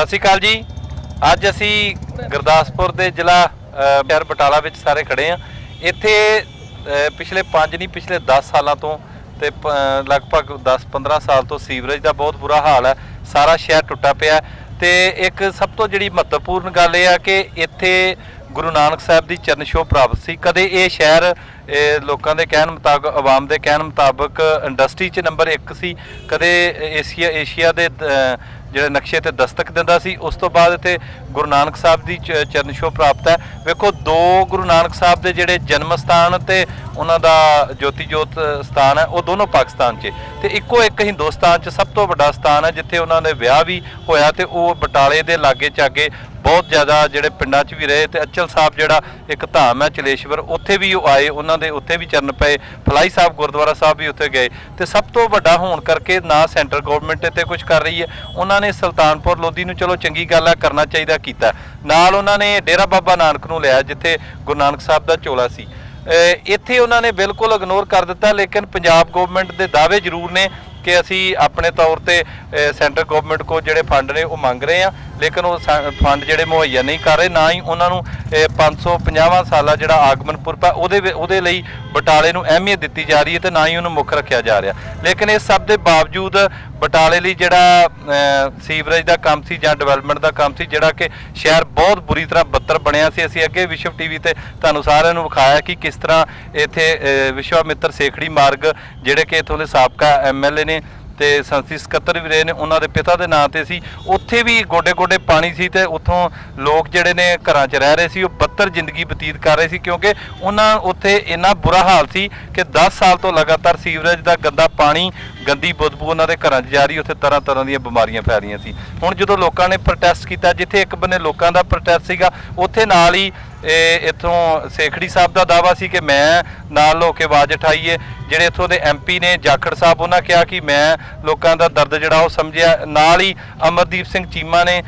ਸਤਿ ਸ਼੍ਰੀ ਅਕਾਲ ਜੀ। ਅੱਜ ਅਸੀਂ ਗੁਰਦਾਸਪੁਰ ਦੇ ਜ਼ਿਲ੍ਹਾ ਸ਼ਹਿਰ ਬਟਾਲਾ ਵਿੱਚ ਸਾਰੇ ਖੜੇ ਆ ਇੱਥੇ ਪਿਛਲੇ 5 ਨਹੀਂ, ਪਿਛਲੇ 10 ਸਾਲਾਂ ਤੋਂ ਤੇ ਪ- ਲਗਭਗ 10-15 ਸਾਲ ਤੋਂ ਸੀਵਰੇਜ ਦਾ ਬਹੁਤ ਬੁਰਾ ਹਾਲ ਹੈ। ਸਾਰਾ ਸ਼ਹਿਰ ਟੁੱਟਾ ਪਿਆ ਹੈ ਤੇ ਇੱਕ ਸਭ ਤੋਂ ਜਿਹੜੀ ਮਹੱਤਵਪੂਰਨ ਗੱਲ ਇਹ ਆ ਕਿ ਇੱਥੇ ਗੁਰੂ ਨਾਨਕ ਸਾਹਿਬ ਦੀ ਚਰਨ ਛੋਹ ਪ੍ਰਾਪਤ ਸੀ। ਕਦੇ ਇਹ ਸ਼ਹਿਰ ਲੋਕਾਂ ਦੇ ਕਹਿਣ ਮੁਤਾਬਕ, ਆਵਾਮ ਦੇ ਕਹਿਣ ਮੁਤਾਬਕ, ਇੰਡਸਟਰੀ 'ਚ ਨੰਬਰ 1 ਸੀ। ਕਦੇ ਏਸ਼ੀਆ ਏਸ਼ੀਆ ਦੇ ਜਿਹੜੇ ਨਕਸ਼ੇ ਤੇ ਦਸਤਕ ਦਿੰਦਾ ਸੀ, ਉਸ ਤੋਂ ਬਾਅਦ ਇੱਥੇ ਗੁਰੂ ਨਾਨਕ ਸਾਹਿਬ ਦੀ ਚ- ਚਰਨ ਛੋਹ ਪ੍ਰਾਪਤ ਹੈ। ਵੇਖੋ, ਦੋ ਗੁਰੂ ਨਾਨਕ ਸਾਹਿਬ ਦੇ ਜਿਹੜੇ ਜਨਮ ਸਥਾਨ ਤੇ ਉਹਨਾਂ ਦਾ ਜੋਤੀ ਜੋਤ ਸਥਾਨ ਹੈ, ਉਹ ਦੋਨੋਂ ਪਾਕਿਸਤਾਨ 'ਚ। ਤੇ ਇੱਕੋ ਇੱਕ ਹਿੰਦੁਸਤਾਨ 'ਚ ਸਭ ਤੋਂ ਵੱਡਾ ਸਥਾਨ ਹੈ, ਜਿੱਥੇ ਉਹਨਾਂ ਦੇ ਵਿਆਹ ਵੀ ਹੋਇਆ ਤੇ ਉਹ ਬਟਾਲੇ ਦੇ ਲਾਗੇ ਚਾਗੇ ਬਹੁਤ ਜ਼ਿਆਦਾ ਜਿਹੜੇ ਪਿੰਡਾਂ 'ਚ ਵੀ ਰਹੇ ਤੇ ਅਚਲ ਸਾਹਿਬ ਜਿਹੜਾ ਇੱਕ ਧਾਮ ਹੈ ਚਲੇਸ਼ਵਰ, ਉੱਥੇ ਵੀ ਉਹ ਆਏ, ਉਹਨਾਂ ਦੇ ਉੱਥੇ ਵੀ ਚਰਨ ਪਏ, ਫਲਾਈ ਸਾਹਿਬ, ਗੁਰਦੁਆਰਾ ਸਾਹਿਬ ਵੀ ਉੱਥੇ ਗਏ। ਤੇ ਸਭ ਤੋਂ ਵੱਡਾ ਹੋਣ ਕਰਕੇ ਨਾ ਸੈਂਟਰ ਗਵਰਨਮੈਂਟ ਇੱਥੇ ਕੁਝ ਕਰ ਰਹੀ ਹੈ, ਉਹਨਾਂ ਨੇ ਸੁਲਤਾਨਪੁਰ ਲੋਧੀ ਨੂੰ ਚਲੋ ਚੰਗੀ ਗੱਲ ਆ, ਕਰਨਾ ਚਾਹੀਦਾ, ਕੀਤਾ। ਨਾਲ ਉਹਨਾਂ ਨੇ ਡੇਰਾ ਬਾਬਾ ਨਾਨਕ ਨੂੰ ਲਿਆ, ਜਿੱਥੇ ਗੁਰੂ ਨਾਨਕ ਸਾਹਿਬ ਦਾ ਚੋਲਾ ਸੀ। ਅਹ ਇੱਥੇ ਉਹਨਾਂ ਨੇ ਬਿਲਕੁਲ ਇਗਨੋਰ ਕਰ ਦਿੱਤਾ, ਲੇਕਿਨ ਪੰਜਾਬ ਗਵਰਨਮੈਂਟ ਦੇ ਦਾਅਵੇ ਜ਼ਰੂਰ ਨੇ ਕਿ ਅਸੀਂ ਆਪਣੇ ਤੌਰ ਤੇ ਸੈਂਟਰ ਗਵਰਨਮੈਂਟ ਕੋ ਜਿਹੜੇ ਫੰਡ ਨੇ, ਉਹ ਮੰਗ ਰਹੇ ਆ। ਲੇਕਿਨ ਉਹ ਸਾ- ਫੰਡ ਜਿਹੜੇ ਮੁਹੱਈਆ ਨਹੀਂ ਕਰ ਰਹੇ, ਨਾ ਹੀ ਉਹਨਾਂ ਨੂੰ ਅਹ 550 ਸਾਲਾ ਜਿਹੜਾ ਆਗਮਨ ਪੁਰਬ ਹੈ ਉਹਦੇ ਉਹਦੇ ਲਈ ਬਟਾਲੇ ਨੂੰ ਅਹਿਮੀਅਤ ਦਿੱਤੀ ਜਾ ਰਹੀ ਹੈ ਤੇ ਨਾ ਹੀ ਉਹਨੂੰ ਮੁੱਖ ਰੱਖਿਆ ਜਾ ਰਿਹਾ। ਲੇਕਿਨ ਇਸ ਸਭ ਦੇ ਬਾਵਜੂਦ ਬਟਾਲੇ ਲਈ ਜਿਹੜਾ ਸੀਵਰੇਜ ਦਾ ਕੰਮ ਸੀ ਜਾਂ ਡਿਵੈਲਪਮੈਂਟ ਦਾ ਕੰਮ ਸੀ, ਜਿਹੜਾ ਕਿ ਸ਼ਹਿਰ ਬਹੁਤ ਬੁਰੀ ਤਰ੍ਹਾਂ ਬੱਤਰ ਬਣਿਆ ਸੀ, ਅਸੀਂ ਅੱਗੇ ਵਿਸ਼ਵ ਟੀਵੀ ਤੇ ਤੁਹਾਨੂੰ ਸਾਰਿਆਂ ਨੂੰ ਵਿਖਾਇਆ ਕਿ ਕਿਸ ਤਰ੍ਹਾਂ ਇੱਥੇ ਵਿਸ਼ਵਾ ਮਿੱਤਰ ਸੇਖੜੀ ਮਾਰਗ, ਜਿਹੜੇ ਕਿ ਇੱਥੋਂ ਦੇ ਸਾਬਕਾ ਐਮਐਲਏ ਨੇ ਤੇ ਸੰਸਦੀ ਸਕੱਤਰ ਵੀ ਰਹੇ ਨੇ, ਉਹਨਾਂ ਦੇ ਪਿਤਾ ਦੇ ਨਾਂ ਤੇ ਸੀ। ਉੱਥੇ ਵੀ ਗੋਡੇ ਗੋਡੇ ਪਾਣੀ ਸੀ ਤੇ ਉੱਥੋਂ ਲੋਕ ਜਿਹੜੇ ਨੇ ਘਰਾਂ 'ਚ ਰਹਿ ਰਹੇ ਸੀ, ਉਹ ਬੱਤਰ ਜ਼ਿੰਦਗੀ ਬਤੀਤ ਕਰ ਰਹੇ ਸੀ ਕਿਉਂਕਿ ਉਹਨਾਂ ਉੱਥੇ ਇੰਨਾ ਬੁਰਾ ਹਾਲ ਸੀ ਕਿ 10 ਸਾਲ ਤੋਂ ਲਗਾਤਾਰ ਸੀਵਰੇਜ ਦਾ ਗੰਦਾ ਪਾਣੀ ਗੰਦੀ ਬਦਬੂ ਉਹਨਾਂ ਦੇ ਘਰਾਂ 'ਚ ਜਾ ਰਹੀ, ਉੱਥੇ ਤਰ੍ਹਾਂ ਤਰ੍ਹਾਂ ਦੀਆਂ ਬਿਮਾਰੀਆਂ ਫੈਲ ਰਹੀਆਂ ਸੀ। ਹੁਣ ਜਦੋਂ ਲੋਕਾਂ ਨੇ ਪ੍ਰੋਟੈਸਟ ਕੀਤਾ, ਜਿੱਥੇ ਇੱਕ ਬੰਨੇ ਲੋਕਾਂ ਦਾ ਪ੍ਰੋਟੈਸਟ ਸੀਗਾ, ਉੱਥੇ ਨਾਲ ਹੀ, ਇਹ ਇੱਥੋਂ ਸੇਖੜੀ ਸਾਹਿਬ ਦਾ ਦਾਵਾ ਸੀ ਕਿ ਮੈਂ ਨਾਲ ਹੋ ਕੇ ਆਵਾਜ਼ ਉਠਾਈਏ। ਜਿਹੜੇ ਇੱਥੋਂ ਦੇ ਐਮਪੀ ਨੇ, ਜਾਖੜ ਸਾਹਿਬ, ਉਹਨਾਂ ਕਿਹਾ ਕਿ ਮੈਂ ਲੋਕਾਂ ਦਾ ਦਰਦ ਜਿਹੜਾ ਉਹ ਸਮਝਿਆ। ਨਾਲ ਹੀ ਅਮਰਦੀਪ ਸਿੰਘ ਚੀਮਾ ਨੇ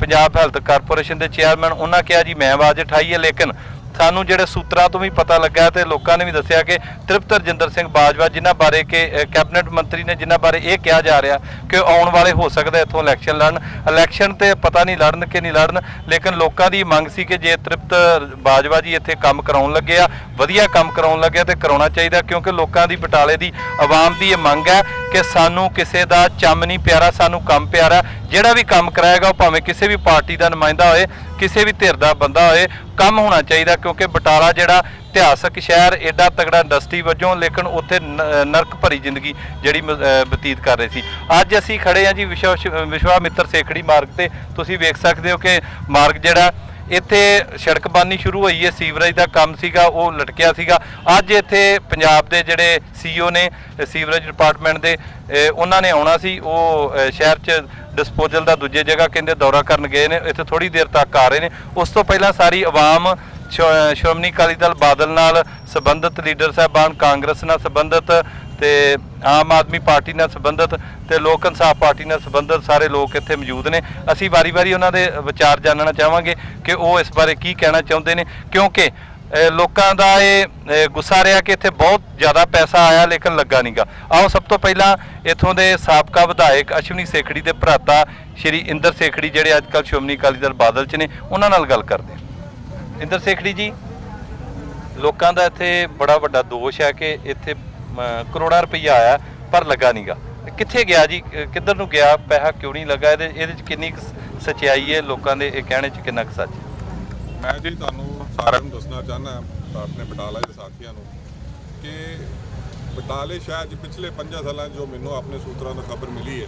ਪੰਜਾਬ ਹੈਲਥ ਕਾਰਪੋਰੇਸ਼ਨ ਦੇ ਚੇਅਰਮੈਨ, ਉਹਨਾਂ ਕਿਹਾ ਜੀ, ਮੈਂ ਆਵਾਜ਼ ਉਠਾਈ ਹੈ, ਲੇਕਿਨ ਸਾਨੂੰ ਜਿਹੜੇ ਸੂਤਰਾਂ ਤੋਂ ਵੀ ਪਤਾ ਲੱਗਾ ਤੇ ਲੋਕਾਂ ਨੇ ਵੀ ਦੱਸਿਆ ਕਿ ਤ੍ਰਿਪਤ ਰਜਿੰਦਰ ਸਿੰਘ ਬਾਜਵਾ, ਜਿਨ੍ਹਾਂ ਬਾਰੇ ਕਿ ਕੈਬਨਿਟ ਮੰਤਰੀ ਨੇ ਜਿਨ੍ਹਾਂ ਬਾਰੇ ਇਹ ਕਿਹਾ ਜਾ ਰਿਹਾ ਕਿ ਉਹ ਆਉਣ ਵਾਲੇ ਹੋ ਸਕਦਾ ਇੱਥੋਂ ਇਲੈਕਸ਼ਨ ਲੜਨ। ਇਲੈਕਸ਼ਨ ਤੇ ਪਤਾ ਨਹੀਂ ਲੜਨ ਕਿ ਨਹੀਂ ਲੜਨ, ਲੇਕਿਨ ਲੋਕਾਂ ਦੀ ਮੰਗ ਸੀ ਕਿ ਜੇ ਤ੍ਰਿਪਤ ਬਾਜਵਾ ਜੀ ਇੱਥੇ ਕੰਮ ਕਰਾਉਣ ਲੱਗੇ ਆ, ਵਧੀਆ ਕੰਮ ਕਰਾਉਣ ਲੱਗੇ ਆ ਤੇ ਕਰਾਉਣਾ ਚਾਹੀਦਾ, ਕਿਉਂਕਿ ਲੋਕਾਂ ਦੀ ਬਟਾਲੇ ਦੀ ਆਵਾਮ ਦੀ ਇਹ ਮੰਗ ਹੈ ਕਿ ਸਾਨੂੰ ਕਿਸੇ ਦਾ ਚੰਮ ਨਹੀਂ ਪਿਆਰਾ, ਸਾਨੂੰ ਕੰਮ ਪਿਆਰਾ, ਜਿਹੜਾ ਵੀ ਕੰਮ ਕਰਾਏਗਾ ਉਹ ਭਾਵੇਂ ਕਿਸੇ ਵੀ ਪਾਰਟੀ ਦਾ ਨੁਮਾਇੰਦਾ ਹੋਏ ਕਿਸੇ ਵੀ ਧਿਰ ਦਾ ਬੰਦਾ ਹੋਏ, ਕੰਮ ਹੋਣਾ ਚਾਹੀਦਾ ਕਿਉਂਕਿ ਬਟਾਲਾ ਜਿਹੜਾ ਇਤਿਹਾਸਕ ਸ਼ਹਿਰ ਐਡਾ ਤਗੜਾ ਇੰਡਸਟਰੀ ਵਜੋਂ, ਲੇਕਿਨ ਉੱਥੇ ਨ- ਨਰਕ ਭਰੀ ਜ਼ਿੰਦਗੀ ਜਿਹੜੀ ਬਤੀਤ ਕਰ ਰਹੇ ਸੀ। ਅੱਜ ਅਸੀਂ ਖੜੇ ਹਾਂ ਜੀ ਵਿਸ਼ਵਾ ਮਿੱਤਰ ਸੇਖੜੀ ਮਾਰਗ ਤੇ। ਤੁਸੀਂ ਵੇਖ ਸਕਦੇ ਹੋ ਕਿ ਮਾਰਗ ਜਿਹੜਾ, ਇੱਥੇ ਸੜਕਬਾਨੀ ਸ਼ੁਰੂ ਹੋਈ ਹੈ, ਸੀਵਰੇਜ ਦਾ ਕੰਮ ਸੀਗਾ, ਉਹ ਲਟਕਿਆ ਸੀਗਾ। ਅੱਜ ਇੱਥੇ ਪੰਜਾਬ ਦੇ ਜਿਹੜੇ ਸੀਈਓ ਨੇ ਸੀਵਰੇਜ ਡਿਪਾਰਟਮੈਂਟ ਦੇ ਉਹਨਾਂ ਨੇ ਆਉਣਾ ਸੀ, ਉਹ ਸ਼ਹਿਰ 'ਚ ਡਿਸਪੋਜ਼ਲ ਦਾ ਦੂਜੇ ਜਗ੍ਹਾ ਕਹਿੰਦੇ ਦੌਰਾ ਕਰਨ ਗਏ ਨੇ, ਇੱਥੇ ਥੋੜੀ ਦੇਰ ਤੱਕ ਆ ਰਹੇ ਨੇ। ਉਸ ਤੋਂ ਪਹਿਲਾਂ ਸਾਰੀ ਆਵਾਮ ਸ਼੍ਰੋ- ਸ਼੍ਰੋਮਣੀ ਅਕਾਲੀ ਦਲ ਬਾਦਲ ਨਾਲ ਸੰਬੰਧਿਤ ਲੀਡਰ ਸਾਹਿਬਾਨ, ਕਾਂਗਰਸ ਨਾਲ ਸੰਬੰਧਿਤ ਤੇ ਆਮ ਆਦਮੀ ਪਾਰਟੀ ਨਾਲ ਸੰਬੰਧਿਤ ਤੇ ਲੋਕ ਇਨਸਾਫ ਪਾਰਟੀ ਨਾਲ ਸੰਬੰਧਿਤ ਸਾਰੇ ਲੋਕ ਇੱਥੇ ਮੌਜੂਦ ਨੇ। ਅਸੀਂ ਵਾਰੀ-ਵਾਰੀ ਉਹਨਾਂ ਦੇ ਵਿਚਾਰ ਜਾਣਨਾ ਚਾਹਾਂਗੇ ਕਿ ਉਹ ਇਸ ਬਾਰੇ ਕੀ ਕਹਿਣਾ ਚਾਹੁੰਦੇ ਨੇ, ਕਿਉਂਕਿ ਲੋਕਾਂ ਦਾ ਇਹ ਗੁੱਸਾ ਰਿਹਾ ਕਿ ਇੱਥੇ ਬਹੁਤ ਜ਼ਿਆਦਾ ਪੈਸਾ ਆਇਆ, ਲੇਕਿਨ ਲੱਗਾ ਨਹੀਂਗਾ ਆਓ ਸਭ ਤੋਂ ਪਹਿਲਾਂ ਇੱਥੋਂ ਦੇ ਸਾਬਕਾ ਵਿਧਾਇਕ ਅਸ਼ਵਨੀ ਸੇਖੜੀ ਦੇ ਭਰਾਤਾ ਸ਼੍ਰੀ ਇੰਦਰ ਸੇਖੜੀ, ਜਿਹੜੇ ਅੱਜ ਕੱਲ੍ਹ ਸ਼੍ਰੋਮਣੀ ਅਕਾਲੀ ਦਲ ਬਾਦਲ 'ਚ ਨੇ, ਉਹਨਾਂ ਨਾਲ ਗੱਲ ਕਰਦੇ ਹਾਂ। ਇੰਦਰ ਸੇਖੜੀ ਜੀ, ਲੋਕਾਂ ਦਾ ਇੱਥੇ ਬੜਾ ਵੱਡਾ ਦੋਸ਼ ਹੈ ਕਿ ਇੱਥੇ ਕਰੋੜਾਂ ਰੁਪਈਆ ਆਇਆ, ਪਰ ਲੱਗਾ ਨਹੀਂਗਾ ਕਿੱਥੇ ਗਿਆ ਜੀ? ਕਿੱਧਰ ਨੂੰ ਗਿਆ? ਪੈਸਾ ਕਿਉਂ ਨਹੀਂ ਲੱਗਾ? ਇਹਦੇ ਇਹਦੇ 'ਚ ਕਿੰਨੀ ਕੁ ਸੱਚਾਈ ਹੈ? ਲੋਕਾਂ ਦੇ ਇਹ ਕਹਿਣੇ 'ਚ ਕਿੰਨਾ ਕੁ ਸੱਚ ਮੈਂ ਜੀ ਤੁਹਾਨੂੰ ਸਾਰਿਆਂ ਨੂੰ ਦੱਸਣਾ ਚਾਹੁੰਦਾ ਆਪਣੇ ਬਟਾਲਾ ਦੇ ਸਾਥੀਆਂ ਨੂੰ ਕਿ ਬਟਾਲੇ ਸ਼ਹਿਰ 'ਚ ਪਿਛਲੇ 5 ਸਾਲਾਂ 'ਚ ਜੋ ਮੈਨੂੰ ਆਪਣੇ ਸੂਤਰਾਂ ਤੋਂ ਖਬਰ ਮਿਲੀ ਹੈ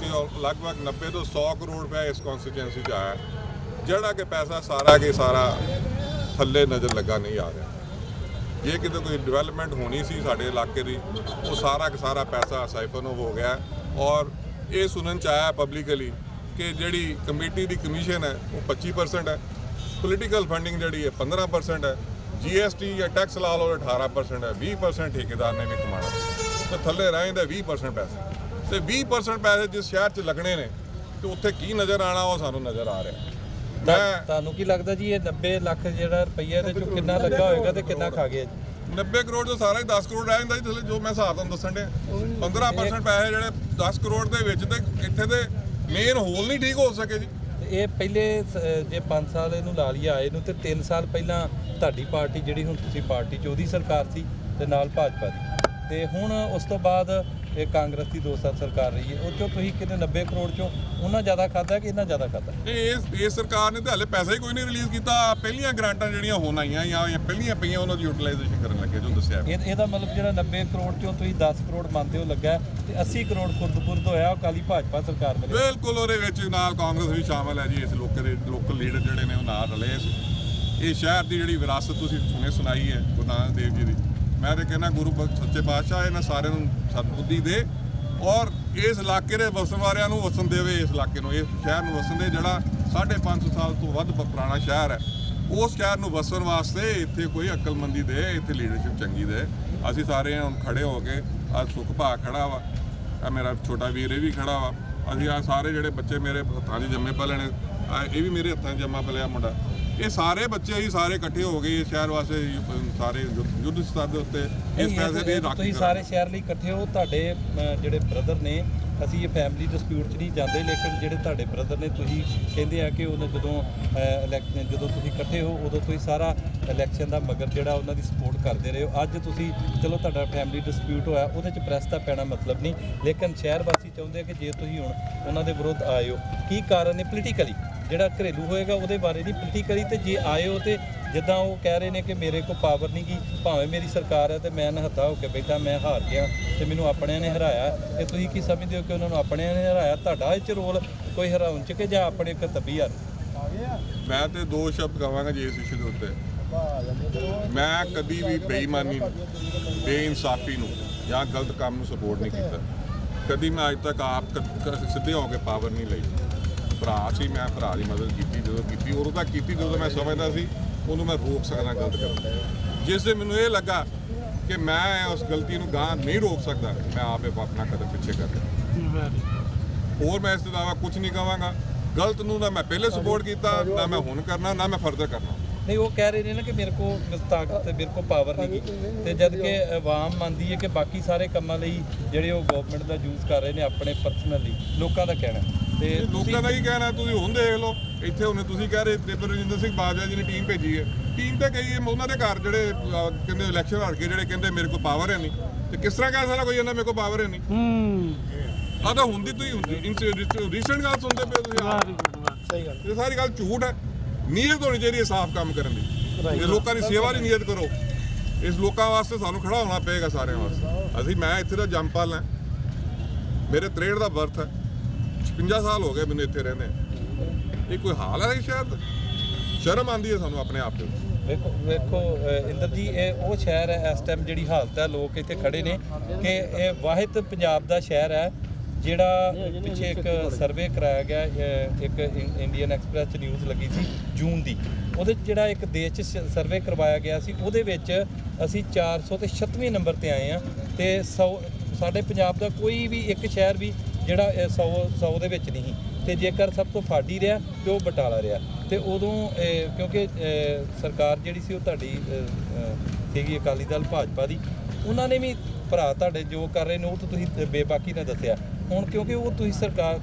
ਕਿ ਲਗਭਗ 90 ਤੋਂ 100 ਕਰੋੜ ਰੁਪਏ ਇਸ ਕਨਸਟੀਟੂਐਂਸੀ 'ਚ ਆਇਆ ਜਿਹੜਾ ਕਿ ਪੈਸਾ ਸਾਰਾ ਕੇ ਸਾਰਾ ਥੱਲੇ ਨਜ਼ਰ ਲੱਗਾ ਨਹੀਂ ਆ ਰਿਹਾ। ਜੇ ਕਿਤੇ ਕੋਈ ਡਿਵੈਲਪਮੈਂਟ ਹੋਣੀ ਸੀ ਸਾਡੇ ਇਲਾਕੇ ਦੀ, ਉਹ ਸਾਰਾ ਕਿ ਸਾਰਾ ਪੈਸਾ ਸਾਈਫਨ ਹੋ ਗਿਆ ਔਰ ਇਹ ਸੁਣਨ ਚ ਆਇਆ ਪਬਲਿਕਲੀ ਕਿ ਜਿਹੜੀ ਕਮੇਟੀ ਦੀ ਕਮਿਸ਼ਨ ਹੈ, ਉਹ 25% ਹੈ। ਪੋਲੀਟੀਕਲ ਫੰਡਿੰਗ ਜਿਹੜੀ ਹੈ 15% ਹੈ ਜੀਐਸਟੀ ਜਾਂ ਟੈਕਸ ਲਾ ਲਓ 18% ਹੈ 20% ਠੇਕੇਦਾਰ ਨੇ ਵੀ ਕਮਾਣਾ ਤੇ ਥੱਲੇ ਰਹਿ ਜਾਂਦੇ 20% ਪੈਸੇ। ਤੇ 20% ਪੈਸੇ ਜਿਸ ਸ਼ਹਿਰ 'ਚ ਲੱਗਣੇ ਨੇ ਤੇ ਉੱਥੇ ਕੀ ਨਜ਼ਰ ਆਣਾ ਉਹ ਸਾਨੂੰ ਨਜ਼ਰ ਆ ਰਿਹਾ। ਮੈਂ ਤੁਹਾਨੂੰ ਕੀ ਲੱਗਦਾ ਜੀ ਇਹ 90 ਲੱਖ ਜਿਹੜਾ ਰੁਪਈਆ ਇਹਦੇ ਚੋਂ ਕਿੰਨਾ ਲੱਗਾ ਹੋਏਗਾ ਤੇ ਕਿੰਨਾ ਖਾ ਗਿਆ ਜੀ? 90 ਕਰੋੜ ਤੋਂ ਸਾਰਾ ਹੀ 10 ਕਰੋੜ ਰਹਿ ਜਾਂਦਾ ਜੀ ਥੱਲੇ ਜੋ ਮੈਂ ਹਿਸਾਬ ਤੁਹਾਨੂੰ ਦੱਸਣ ਡਿਆ। 15% ਪੈਸੇ ਜਿਹੜੇ 10 ਕਰੋੜ ਦੇ ਵਿੱਚ ਤੇ ਇੱਥੇ ਦੇ ਮੇਨ ਹੋਲ ਨਹੀਂ ਠੀਕ ਹੋ ਸਕੇ ਜੀ। ਤੇ ਇਹ ਪਹਿਲੇ ਸ- ਜੇ 5 ਸਾਲ ਇਹਨੂੰ ਲਾ ਲਿਆ ਆਏ ਨੂੰ ਤੇ 3 ਸਾਲ ਪਹਿਲਾਂ ਤੁਹਾਡੀ ਪਾਰਟੀ ਜਿਹੜੀ ਹੁਣ ਤੁਸੀਂ ਪਾਰਟੀ ਚ, ਉਹਦੀ ਸਰਕਾਰ ਸੀ ਤੇ ਨਾਲ ਭਾਜਪਾ ਦੀ। ਤੇ ਹੁਣ ਉਸ ਤੋਂ ਬਾਅਦ ਇਹ ਕਾਂਗਰਸ ਦੀ 2 ਸਾਲ ਸਰਕਾਰ ਰਹੀ ਹੈ ਉਹ ਚੋਂ ਤੁਸੀਂ ਕਿਤੇ 90 ਕਰੋੜ ਚੋਂ ਉਹਨਾਂ ਜ਼ਿਆਦਾ ਖਾਦਾ ਕਿ ਇਹਨਾਂ ਜ਼ਿਆਦਾ ਖਾਦਾ ਇਹ ਇਸ ਸਰਕਾਰ ਨੇ ਤਾਂ ਹਲੇ ਪੈਸਾ ਹੀ ਕੋਈ ਨਹੀਂ ਰਿਲੀਜ਼ ਕੀਤਾ। ਪਹਿਲੀਆਂ ਗ੍ਰਾਂਟਾਂ ਜਿਹੜੀਆਂ ਹੋਣ ਆਈਆਂ ਜਾਂ ਪਹਿਲੀਆਂ ਪਈਆਂ ਉਹਨਾਂ ਦੀ ਯੂਟਿਲਾਈਜੇਸ਼ਨ ਕਰਨ ਲੱਗੇ ਜੋ ਦੱਸਿਆ ਇਹ ਇਹਦਾ ਮਤਲਬ ਜਿਹੜਾ 90 ਕਰੋੜ ਚੋਂ ਤੁਸੀਂ 10 ਕਰੋੜ ਮੰਨਦੇ ਹੋ ਲੱਗਾ ਤੇ 80 ਕਰੋੜ ਖੁਰਦ-ਬੁਰਦ ਹੋਇਆ ਉਹ ਕਾਲੀ ਭਾਜਪਾ ਸਰਕਾਰ ਮਿਲੇ। ਬਿਲਕੁਲ ਉਹਦੇ ਵਿੱਚ ਨਾਲ ਕਾਂਗਰਸ ਵੀ ਸ਼ਾਮਲ ਹੈ ਜੀ ਇਸ ਲੋਕ ਦੇ ਲੋਕਲ ਲੀਡਰ ਜਿਹੜੇ ਨੇ ਉਹ ਨਾਲ ਰਲੇ। ਇਹ ਸ਼ਹਿਰ ਦੀ ਜਿਹੜੀ ਵਿਰਾਸਤ ਤੁਸੀਂ ਸੁਣੇ ਸੁਣਾਈ ਹੈ ਗੁਰੂ ਨਾਨਕ ਦੇਵ ਜੀ ਦੀ। ਮੈਂ ਤੇ ਕਹਿੰਦਾ ਗੁਰੂ ਸੱਚੇ ਪਾਤਸ਼ਾਹ ਇਹਨਾਂ ਸਾਰਿਆਂ ਨੂੰ ਸਤਬੁੱਧੀ ਦੇ ਔਰ ਇਸ ਇਲਾਕੇ ਦੇ ਵਸਣ ਵਾਲਿਆਂ ਨੂੰ ਵਸਣ ਦੇਵੇ ਇਸ ਇਲਾਕੇ ਨੂੰ, ਇਸ ਸ਼ਹਿਰ ਨੂੰ ਵਸਣ ਦੇ ਜਿਹੜਾ 550 ਸਾਲ ਤੋਂ ਵੱਧ ਪੁਰਾਣਾ ਸ਼ਹਿਰ ਹੈ। ਉਸ ਸ਼ਹਿਰ ਨੂੰ ਵਸਣ ਵਾਸਤੇ ਇੱਥੇ ਕੋਈ ਅਕਲਮੰਦੀ ਦੇ, ਇੱਥੇ ਲੀਡਰਸ਼ਿਪ ਚੰਗੀ ਦੇ। ਅਸੀਂ ਸਾਰੇ ਹੁਣ ਖੜੇ ਹੋ ਕੇ ਅੱਜ ਸੁਖ ਭਾ ਖੜਾ ਵਾ, ਆ ਮੇਰਾ ਛੋਟਾ ਵੀਰ ਇਹ ਵੀ ਖੜਾ ਵਾ। ਅਸੀਂ ਆ ਸਾਰੇ ਜਿਹੜੇ ਬੱਚੇ ਮੇਰੇ ਹੱਥਾਂ 'ਚ ਜੰਮੇ ਪਲੇ ਨੇ ਇਹ ਵੀ ਮੇਰੇ ਹੱਥਾਂ 'ਚ ਜੰਮਾ ਪਲਿਆ ਮੁੰਡਾ। ਇਹ ਸਾਰੇ ਬੱਚੇ ਹੀ ਸਾਰੇ ਇਕੱਠੇ ਹੋ ਗਏ ਸ਼ਹਿਰ ਵਾਸਤੇ ਯੁ- ਸਾਰੇ ਯੁੱਧ- ਯੁੱਧ ਸਤਰ ਦੇ ਉੱਤੇ। ਇਸ ਇਹ- ਪੈਸੇ ਦੀ ਇਹ ਰਾਖੀ ਤੁਸੀਂ ਸਾਰੇ ਸ਼ਹਿਰ ਲਈ ਇਕੱਠੇ ਹੋ ਤੁਹਾਡੇ ਜਿਹੜੇ ਬ੍ਰਦਰ ਨੇ ਅਸੀਂ ਇਹ ਫੈਮਿਲੀ ਡਿਸਪਿਊਟ 'ਚ ਨਹੀਂ ਜਾਂਦੇ ਲੇਕਿਨ ਜਿਹੜੇ ਤੁਹਾਡੇ ਬ੍ਰਦਰ ਨੇ ਤੁਸੀਂ ਕਹਿੰਦੇ ਆ ਕਿ ਉਹਨਾਂ ਜਦੋਂ ਇਲੈਕਸ਼ਨ ਜਦੋਂ ਤੁਸੀਂ ਇਕੱਠੇ ਹੋ ਉਦੋਂ ਤੁਸੀਂ ਸਾਰਾ ਇਲੈਕਸ਼ਨ ਦਾ ਮਗਰ ਜਿਹੜਾ ਉਹਨਾਂ ਦੀ ਸਪੋਰਟ ਕਰਦੇ ਰਹੇ ਹੋ। ਅੱਜ ਤੁਸੀਂ ਚਲੋ ਤੁਹਾਡਾ ਫੈਮਿਲੀ ਡਿਸਪਿਊਟ ਹੋਇਆ ਉਹਦੇ 'ਚ ਪ੍ਰੈਸ ਦਾ ਪੈਣਾ ਮਤਲਬ ਨਹੀਂ ਲੇਕਿਨ ਸ਼ਹਿਰ ਵਾਸੀ ਚਾਹੁੰਦੇ ਆ ਕਿ ਜੇ ਤੁਸੀਂ ਹੁਣ ਉਹਨਾਂ ਦੇ ਵਿਰੁੱਧ ਆਏ ਹੋ ਕੀ ਕਾਰਨ ਹੈ ਪੋਲੀਟੀਕਲੀ ਜਿਹੜਾ ਘਰੇਲੂ ਹੋਏਗਾ ਉਹਦੇ ਬਾਰੇ ਦੀ ਨਹੀਂ ਕਰੀ ਤੇ ਜੇ ਆਏ ਹੋ ਤੇ ਜਿੱਦਾਂ ਉਹ ਕਹਿ ਰਹੇ ਨੇ ਕਿ ਮੇਰੇ ਕੋਲ ਪਾਵਰ ਨਹੀਂ ਗੀ, ਭਾਵੇਂ ਮੇਰੀ ਸਰਕਾਰ ਹੈ ਤੇ ਮੈਂ ਨਹੱਤਾ ਹੋ ਕੇ ਬੈਠਾ, ਮੈਂ ਹਾਰ ਗਿਆ ਤੇ ਮੈਨੂੰ ਆਪਣਿਆਂ ਨੇ ਹਰਾਇਆ, ਤੇ ਤੁਸੀਂ ਕੀ ਸਮਝਦੇ ਹੋ ਕਿ ਉਹਨਾਂ ਨੂੰ ਆਪਣਿਆਂ ਨੇ ਹਰਾਇਆ? ਤੁਹਾਡਾ ਇਹ ਚ ਰੋਲ ਕੋਈ ਹਰਾਉਣ ਚ ਕਿ ਜਾਂ ਆਪਣੇ ਕਰਤੱਵੀ ਆ ਮੈਂ ਤੇ ਦੋ ਸ਼ਬਦ ਕਹਾਂਗਾ ਜੀ ਇਸ ਇਸ਼ੂ ਦੇ ਉੱਤੇ। ਮੈਂ ਕਦੀ ਵੀ ਬੇਈਮਾਨੀ ਨੂੰ, ਬੇਇਨਸਾਫੀ ਨੂੰ ਜਾਂ ਗਲਤ ਕੰਮ ਨੂੰ ਸਪੋਰਟ ਨਹੀਂ ਕੀਤਾ। ਕਦੀ ਮੈਂ ਅੱਜ ਤੱਕ ਆਪ ਸਿੱਧੇ ਹੋ ਕੇ ਪਾਵਰ ਨਹੀਂ ਲਈ। ਭਰਾ ਸੀ, ਮੈਂ ਭਰਾ ਦੀ ਮਦਦ ਕੀਤੀ, ਜਦੋਂ ਕੀਤੀ, ਉਦੋਂ ਤਾਂ ਕੀਤੀ, ਜਦੋਂ ਮੈਂ ਸਮਝਦਾ ਸੀ, ਉਹਨੂੰ ਮੈਂ ਰੋਕ ਸਕਦਾ, ਗਲਤ ਕਰਨ ਜਿਸ ਦੇ ਮੈਨੂੰ ਇਹ ਲੱਗਾ ਕਿ ਮੈਂ ਉਸ ਗਲਤੀ ਨੂੰ ਗਾਂ ਨਹੀਂ ਰੋਕ ਸਕਦਾ, ਮੈਂ ਆਪੇ ਆਪਣਾ ਕਦਮ ਪਿੱਛੇ ਕਰ ਲਿਆ। ਹੋਰ ਮੈਂ ਇਸ ਤੋਂ ਇਲਾਵਾ ਕੁਝ ਨਹੀਂ ਕਹਾਂਗਾ ਗਲਤ ਨੂੰ ਨਾ ਮੈਂ ਪਹਿਲੇ ਸਪੋਰਟ ਕੀਤਾ, ਨਾ ਮੈਂ ਹੁਣ ਕਰਨਾ, ਨਾ ਮੈਂ ਫਰਦਰ ਕਰਨਾ। ਨਹੀਂ, ਉਹ ਕਹਿ ਰਹੇ ਨੇ ਨਾ ਕਿ ਮੇਰੇ ਕੋ ਤਾਕਤ ਮੇਰੇ ਕੋ ਪਾਵਰ ਨਹੀਂ ਗੀ। ਤੇ ਜਦ ਕਿ ਆਵਾਮ ਮੰਨਦੀ ਹੈ ਕਿ ਬਾਕੀ ਸਾਰੇ ਕੰਮਾਂ ਲਈ ਜਿਹੜੇ ਉਹ ਗਵਰਨਮੈਂਟ ਦਾ ਯੂਜ਼ ਕਰ ਰਹੇ ਨੇ ਆਪਣੇ ਪਰਸਨਲੀ ਲੋਕਾਂ ਦਾ ਕਹਿਣਾ ਤੇ ਲੋਕਾਂ ਦਾ ਕੀ ਕਹਿਣਾ ਤੁਸੀਂ ਹੁਣ ਦੇਖ ਲਓ ਇੱਥੇ ਹੁਣ ਤੁਸੀਂ ਕਹਿ ਰਹੇ ਤ੍ਰਿਪਤ ਰਜਿੰਦਰ ਸਿੰਘ ਬਾਜਵਾ ਜੀ ਨੇ ਟੀਮ ਭੇਜੀ ਹੈ। ਟੀਮ ਤੇ ਗਈ ਹੈ ਉਹਨਾਂ ਦੇ ਘਰ ਜਿਹੜੇ ਕਹਿੰਦੇ ਇਲੈਕਸ਼ਨ ਹਟ ਕੇ ਜਿਹੜੇ ਕਹਿੰਦੇ ਮੇਰੇ ਕੋਲ ਪਾਵਰ ਹੈ ਨਹੀਂ। ਤੇ ਕਿਸ ਤਰ੍ਹਾਂ ਕਹਿ ਸਕਦਾ ਕੋਈ ਇਹਨਾਂ ਮੇਰੇ ਕੋਲ ਪਾਵਰ ਹੈ ਨਹੀਂ? ਹੂੰ। ਆ ਤਾਂ ਹੁੰਦੀ ਤੁਸੀਂ ਰੀਸੈਂਟ ਗੱਲ ਸੁਣਦੇ ਪਏ ਤੁਸੀਂ ਆਪ। ਸਹੀ ਗੱਲ। ਇਹ ਸਾਰੀ ਗੱਲ ਝੂਠ ਹੈ। ਨੀਅਤ ਹੋਣੀ ਚਾਹੀਦੀ ਹੈ ਸਾਫ਼ ਕੰਮ ਕਰਨ ਦੀ। ਇਹ ਲੋਕਾਂ ਦੀ ਸੇਵਾ ਦੀ ਨੀਅਤ ਕਰੋ। ਇਸ ਲੋਕਾਂ ਵਾਸਤੇ ਸਾਨੂੰ ਖੜਾ ਹੋਣਾ ਪਏਗਾ ਸਾਰਿਆਂ ਵਾਸਤੇ। ਅਸੀਂ ਮੈਂ ਇੱਥੇ ਦਾ ਜੰਮਪਲ ਹਾਂ। ਮੇਰੇ 63 ਦਾ ਬਰਥ ਹੈ। 56 ਸਾਲ ਹੋ ਗਏ ਮੈਨੂੰ ਇੱਥੇ ਰਹਿੰਦੇ ਇਹ ਕੋਈ ਹਾਲ ਹੈ ਸ਼ਹਿਰ ਦਾ ਸ਼ਰਮ ਆਂਦੀ ਹੈ ਸਾਨੂੰ ਆਪਣੇ ਆਪ ਤੇ। ਵੇਖੋ ਵੇਖੋ ਇੰਦਰ ਜੀ, ਇਹ ਉਹ ਸ਼ਹਿਰ ਹੈ, ਇਸ ਟਾਈਮ ਜਿਹੜੀ ਹਾਲਤ ਹੈ, ਲੋਕ ਇੱਥੇ ਖੜੇ ਨੇ ਕਿ ਇਹ ਵਾਹਿਦ ਪੰਜਾਬ ਦਾ ਸ਼ਹਿਰ ਹੈ, ਜਿਹੜਾ ਪਿੱਛੇ ਇੱਕ ਸਰਵੇ ਕਰਾਇਆ ਗਿਆ ਇੱਕ ਇੰਡੀਅਨ ਐਕਸਪ੍ਰੈਸ 'ਚ ਨਿਊਜ਼ ਲੱਗੀ ਸੀ, ਜੂਨ ਦੀ। ਉਹਦੇ 'ਚ ਜਿਹੜਾ ਇੱਕ ਦੇਸ਼ 'ਚ ਸ- ਸਰਵੇ ਕਰਵਾਇਆ ਗਿਆ ਸੀ, ਉਹਦੇ ਵਿੱਚ ਅਸੀਂ 400 ਤੇ 36ਵੇਂ ਨੰਬਰ ਤੇ ਆਏ ਆ ਤੇ 100 ਸਾਡੇ ਪੰਜਾਬ ਦਾ ਕੋਈ ਵੀ ਇੱਕ ਸ਼ਹਿਰ ਵੀ ਜਿਹੜਾ 100 100 ਦੇ ਵਿੱਚ ਨਹੀਂ ਤੇ ਜੇਕਰ ਸਭ ਤੋਂ ਫਾਡੀ ਰਿਹਾ ਤੇ ਉਹ ਬਟਾਲਾ ਰਿਹਾ। ਤੇ ਉਦੋਂ ਕਿਉਂਕਿ ਸਰਕਾਰ ਜਿਹੜੀ ਸੀ ਉਹ ਤੁਹਾਡੀ ਸੀਗੀ ਅਕਾਲੀ ਦਲ ਭਾਜਪਾ ਦੀ ਉਹਨਾਂ ਨੇ ਵੀ ਭਰਾ ਤੁਹਾਡੇ ਜੋ ਕਰ ਰਹੇ ਨੇ ਉਹ ਤਾਂ ਤੁਸੀਂ ਬੇਬਾਕੀ ਨਾਲ ਦੱਸਿਆ। ਹੁਣ ਕਿਉਂਕਿ ਉਹ ਤੁਸੀਂ ਸਰਕਾਰ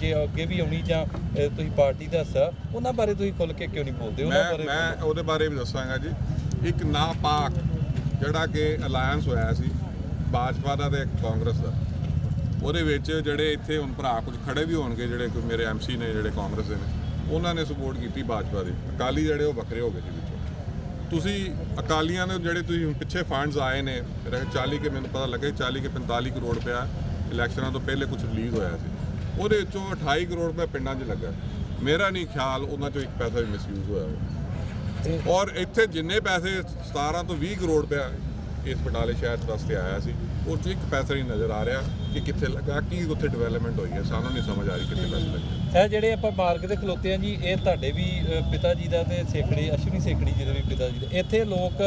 ਜੇ ਅੱਗੇ ਵੀ ਆਉਣੀ ਜਾਂ ਤੁਸੀਂ ਪਾਰਟੀ ਦਾ ਹਿੱਸਾ ਉਹਨਾਂ ਬਾਰੇ ਤੁਸੀਂ ਖੁੱਲ ਕੇ ਕਿਉਂ ਨਹੀਂ ਬੋਲਦੇ? ਉਹਨਾਂ ਬਾਰੇ ਮੈਂ ਉਹਦੇ ਬਾਰੇ ਵੀ ਦੱਸਾਂਗਾ ਜੀ। ਇੱਕ ਨਾਪਾਕ ਜਿਹੜਾ ਕਿ ਅਲਾਈਅੰਸ ਹੋਇਆ ਸੀ ਭਾਜਪਾ ਦਾ ਤੇ ਕਾਂਗਰਸ ਦਾ। ਉਹਦੇ ਵਿੱਚ ਜਿਹੜੇ ਇੱਥੇ ਹੁਣ ਭਰਾ ਕੁਝ ਖੜੇ ਵੀ ਹੋਣਗੇ ਜਿਹੜੇ ਕੋਈ ਮੇਰੇ ਐਮਸੀ ਨੇ ਜਿਹੜੇ ਕਾਂਗਰਸ ਦੇ ਨੇ ਉਹਨਾਂ ਨੇ ਸਪੋਰਟ ਕੀਤੀ ਭਾਜਪਾ ਦੀ। ਅਕਾਲੀ ਜਿਹੜੇ ਉਹ ਵੱਖਰੇ ਹੋ ਗਏ ਜੀ ਵਿੱਚੋਂ। ਤੁਸੀਂ ਅਕਾਲੀਆਂ ਦੇ ਜਿਹੜੇ ਤੁਸੀਂ ਹੁਣ ਪਿੱਛੇ ਫੰਡਸ ਆਏ ਨੇ ਮੇਰੇ ਖਿਆਲ 40 ਕੇ ਮੈਨੂੰ ਪਤਾ ਲੱਗਾ 40 ਕੇ 45 ਕਰੋੜ ਰੁਪਇਆ ਇਲੈਕਸ਼ਨਾਂ ਤੋਂ ਪਹਿਲੇ ਕੁਝ ਰਿਲੀਜ਼ ਹੋਇਆ ਸੀ। ਉਹਦੇ ਵਿੱਚੋਂ 28 ਕਰੋੜ ਰੁਪਇਆ ਪਿੰਡਾਂ 'ਚ ਲੱਗਾ। ਮੇਰਾ ਨਹੀਂ ਖਿਆਲ ਉਹਨਾਂ 'ਚੋਂ ਇੱਕ ਪੈਸਾ ਵੀ ਮਿਸਯੂਜ਼ ਹੋਇਆ ਹੋਵੇ। ਔਰ ਇੱਥੇ ਜਿੰਨੇ ਪੈਸੇ 17 ਤੋਂ 20 ਕਰੋੜ ਰੁਪਇਆ ਇਸ ਬਟਾਲੇ ਸ਼ਹਿਰ ਵਾਸਤੇ ਆਇਆ ਸੀ ਉਹ 'ਚ ਇੱਕ ਪੈਸਾ ਨਹੀਂ ਨਜ਼ਰ ਆ ਰਿਹਾ ਕਿ ਕਿੱਥੇ ਲੱਗਾ, ਕੀ ਉੱਥੇ ਡਿਵੈਲਪਮੈਂਟ ਹੋਈ ਹੈ, ਸਾਨੂੰ ਨਹੀਂ ਸਮਝ ਆ ਰਹੀ ਕਿੱਥੇ ਪੈਸੇ ਲੱਗੇ। ਇਹ ਜਿਹੜੇ ਆਪਾਂ ਮਾਰਗ ਤੇ ਖਲੋਤੇ ਆ ਜੀ, ਇਹ ਤੁਹਾਡੇ ਵੀ ਪਿਤਾ ਜੀ ਦਾ ਤੇ ਸੇਖੜੀ, ਅਸ਼ਵਨੀ ਸੇਖੜੀ ਜੀ ਦਾ ਵੀ ਪਿਤਾ ਜੀ ਦਾ। ਇੱਥੇ ਲੋਕ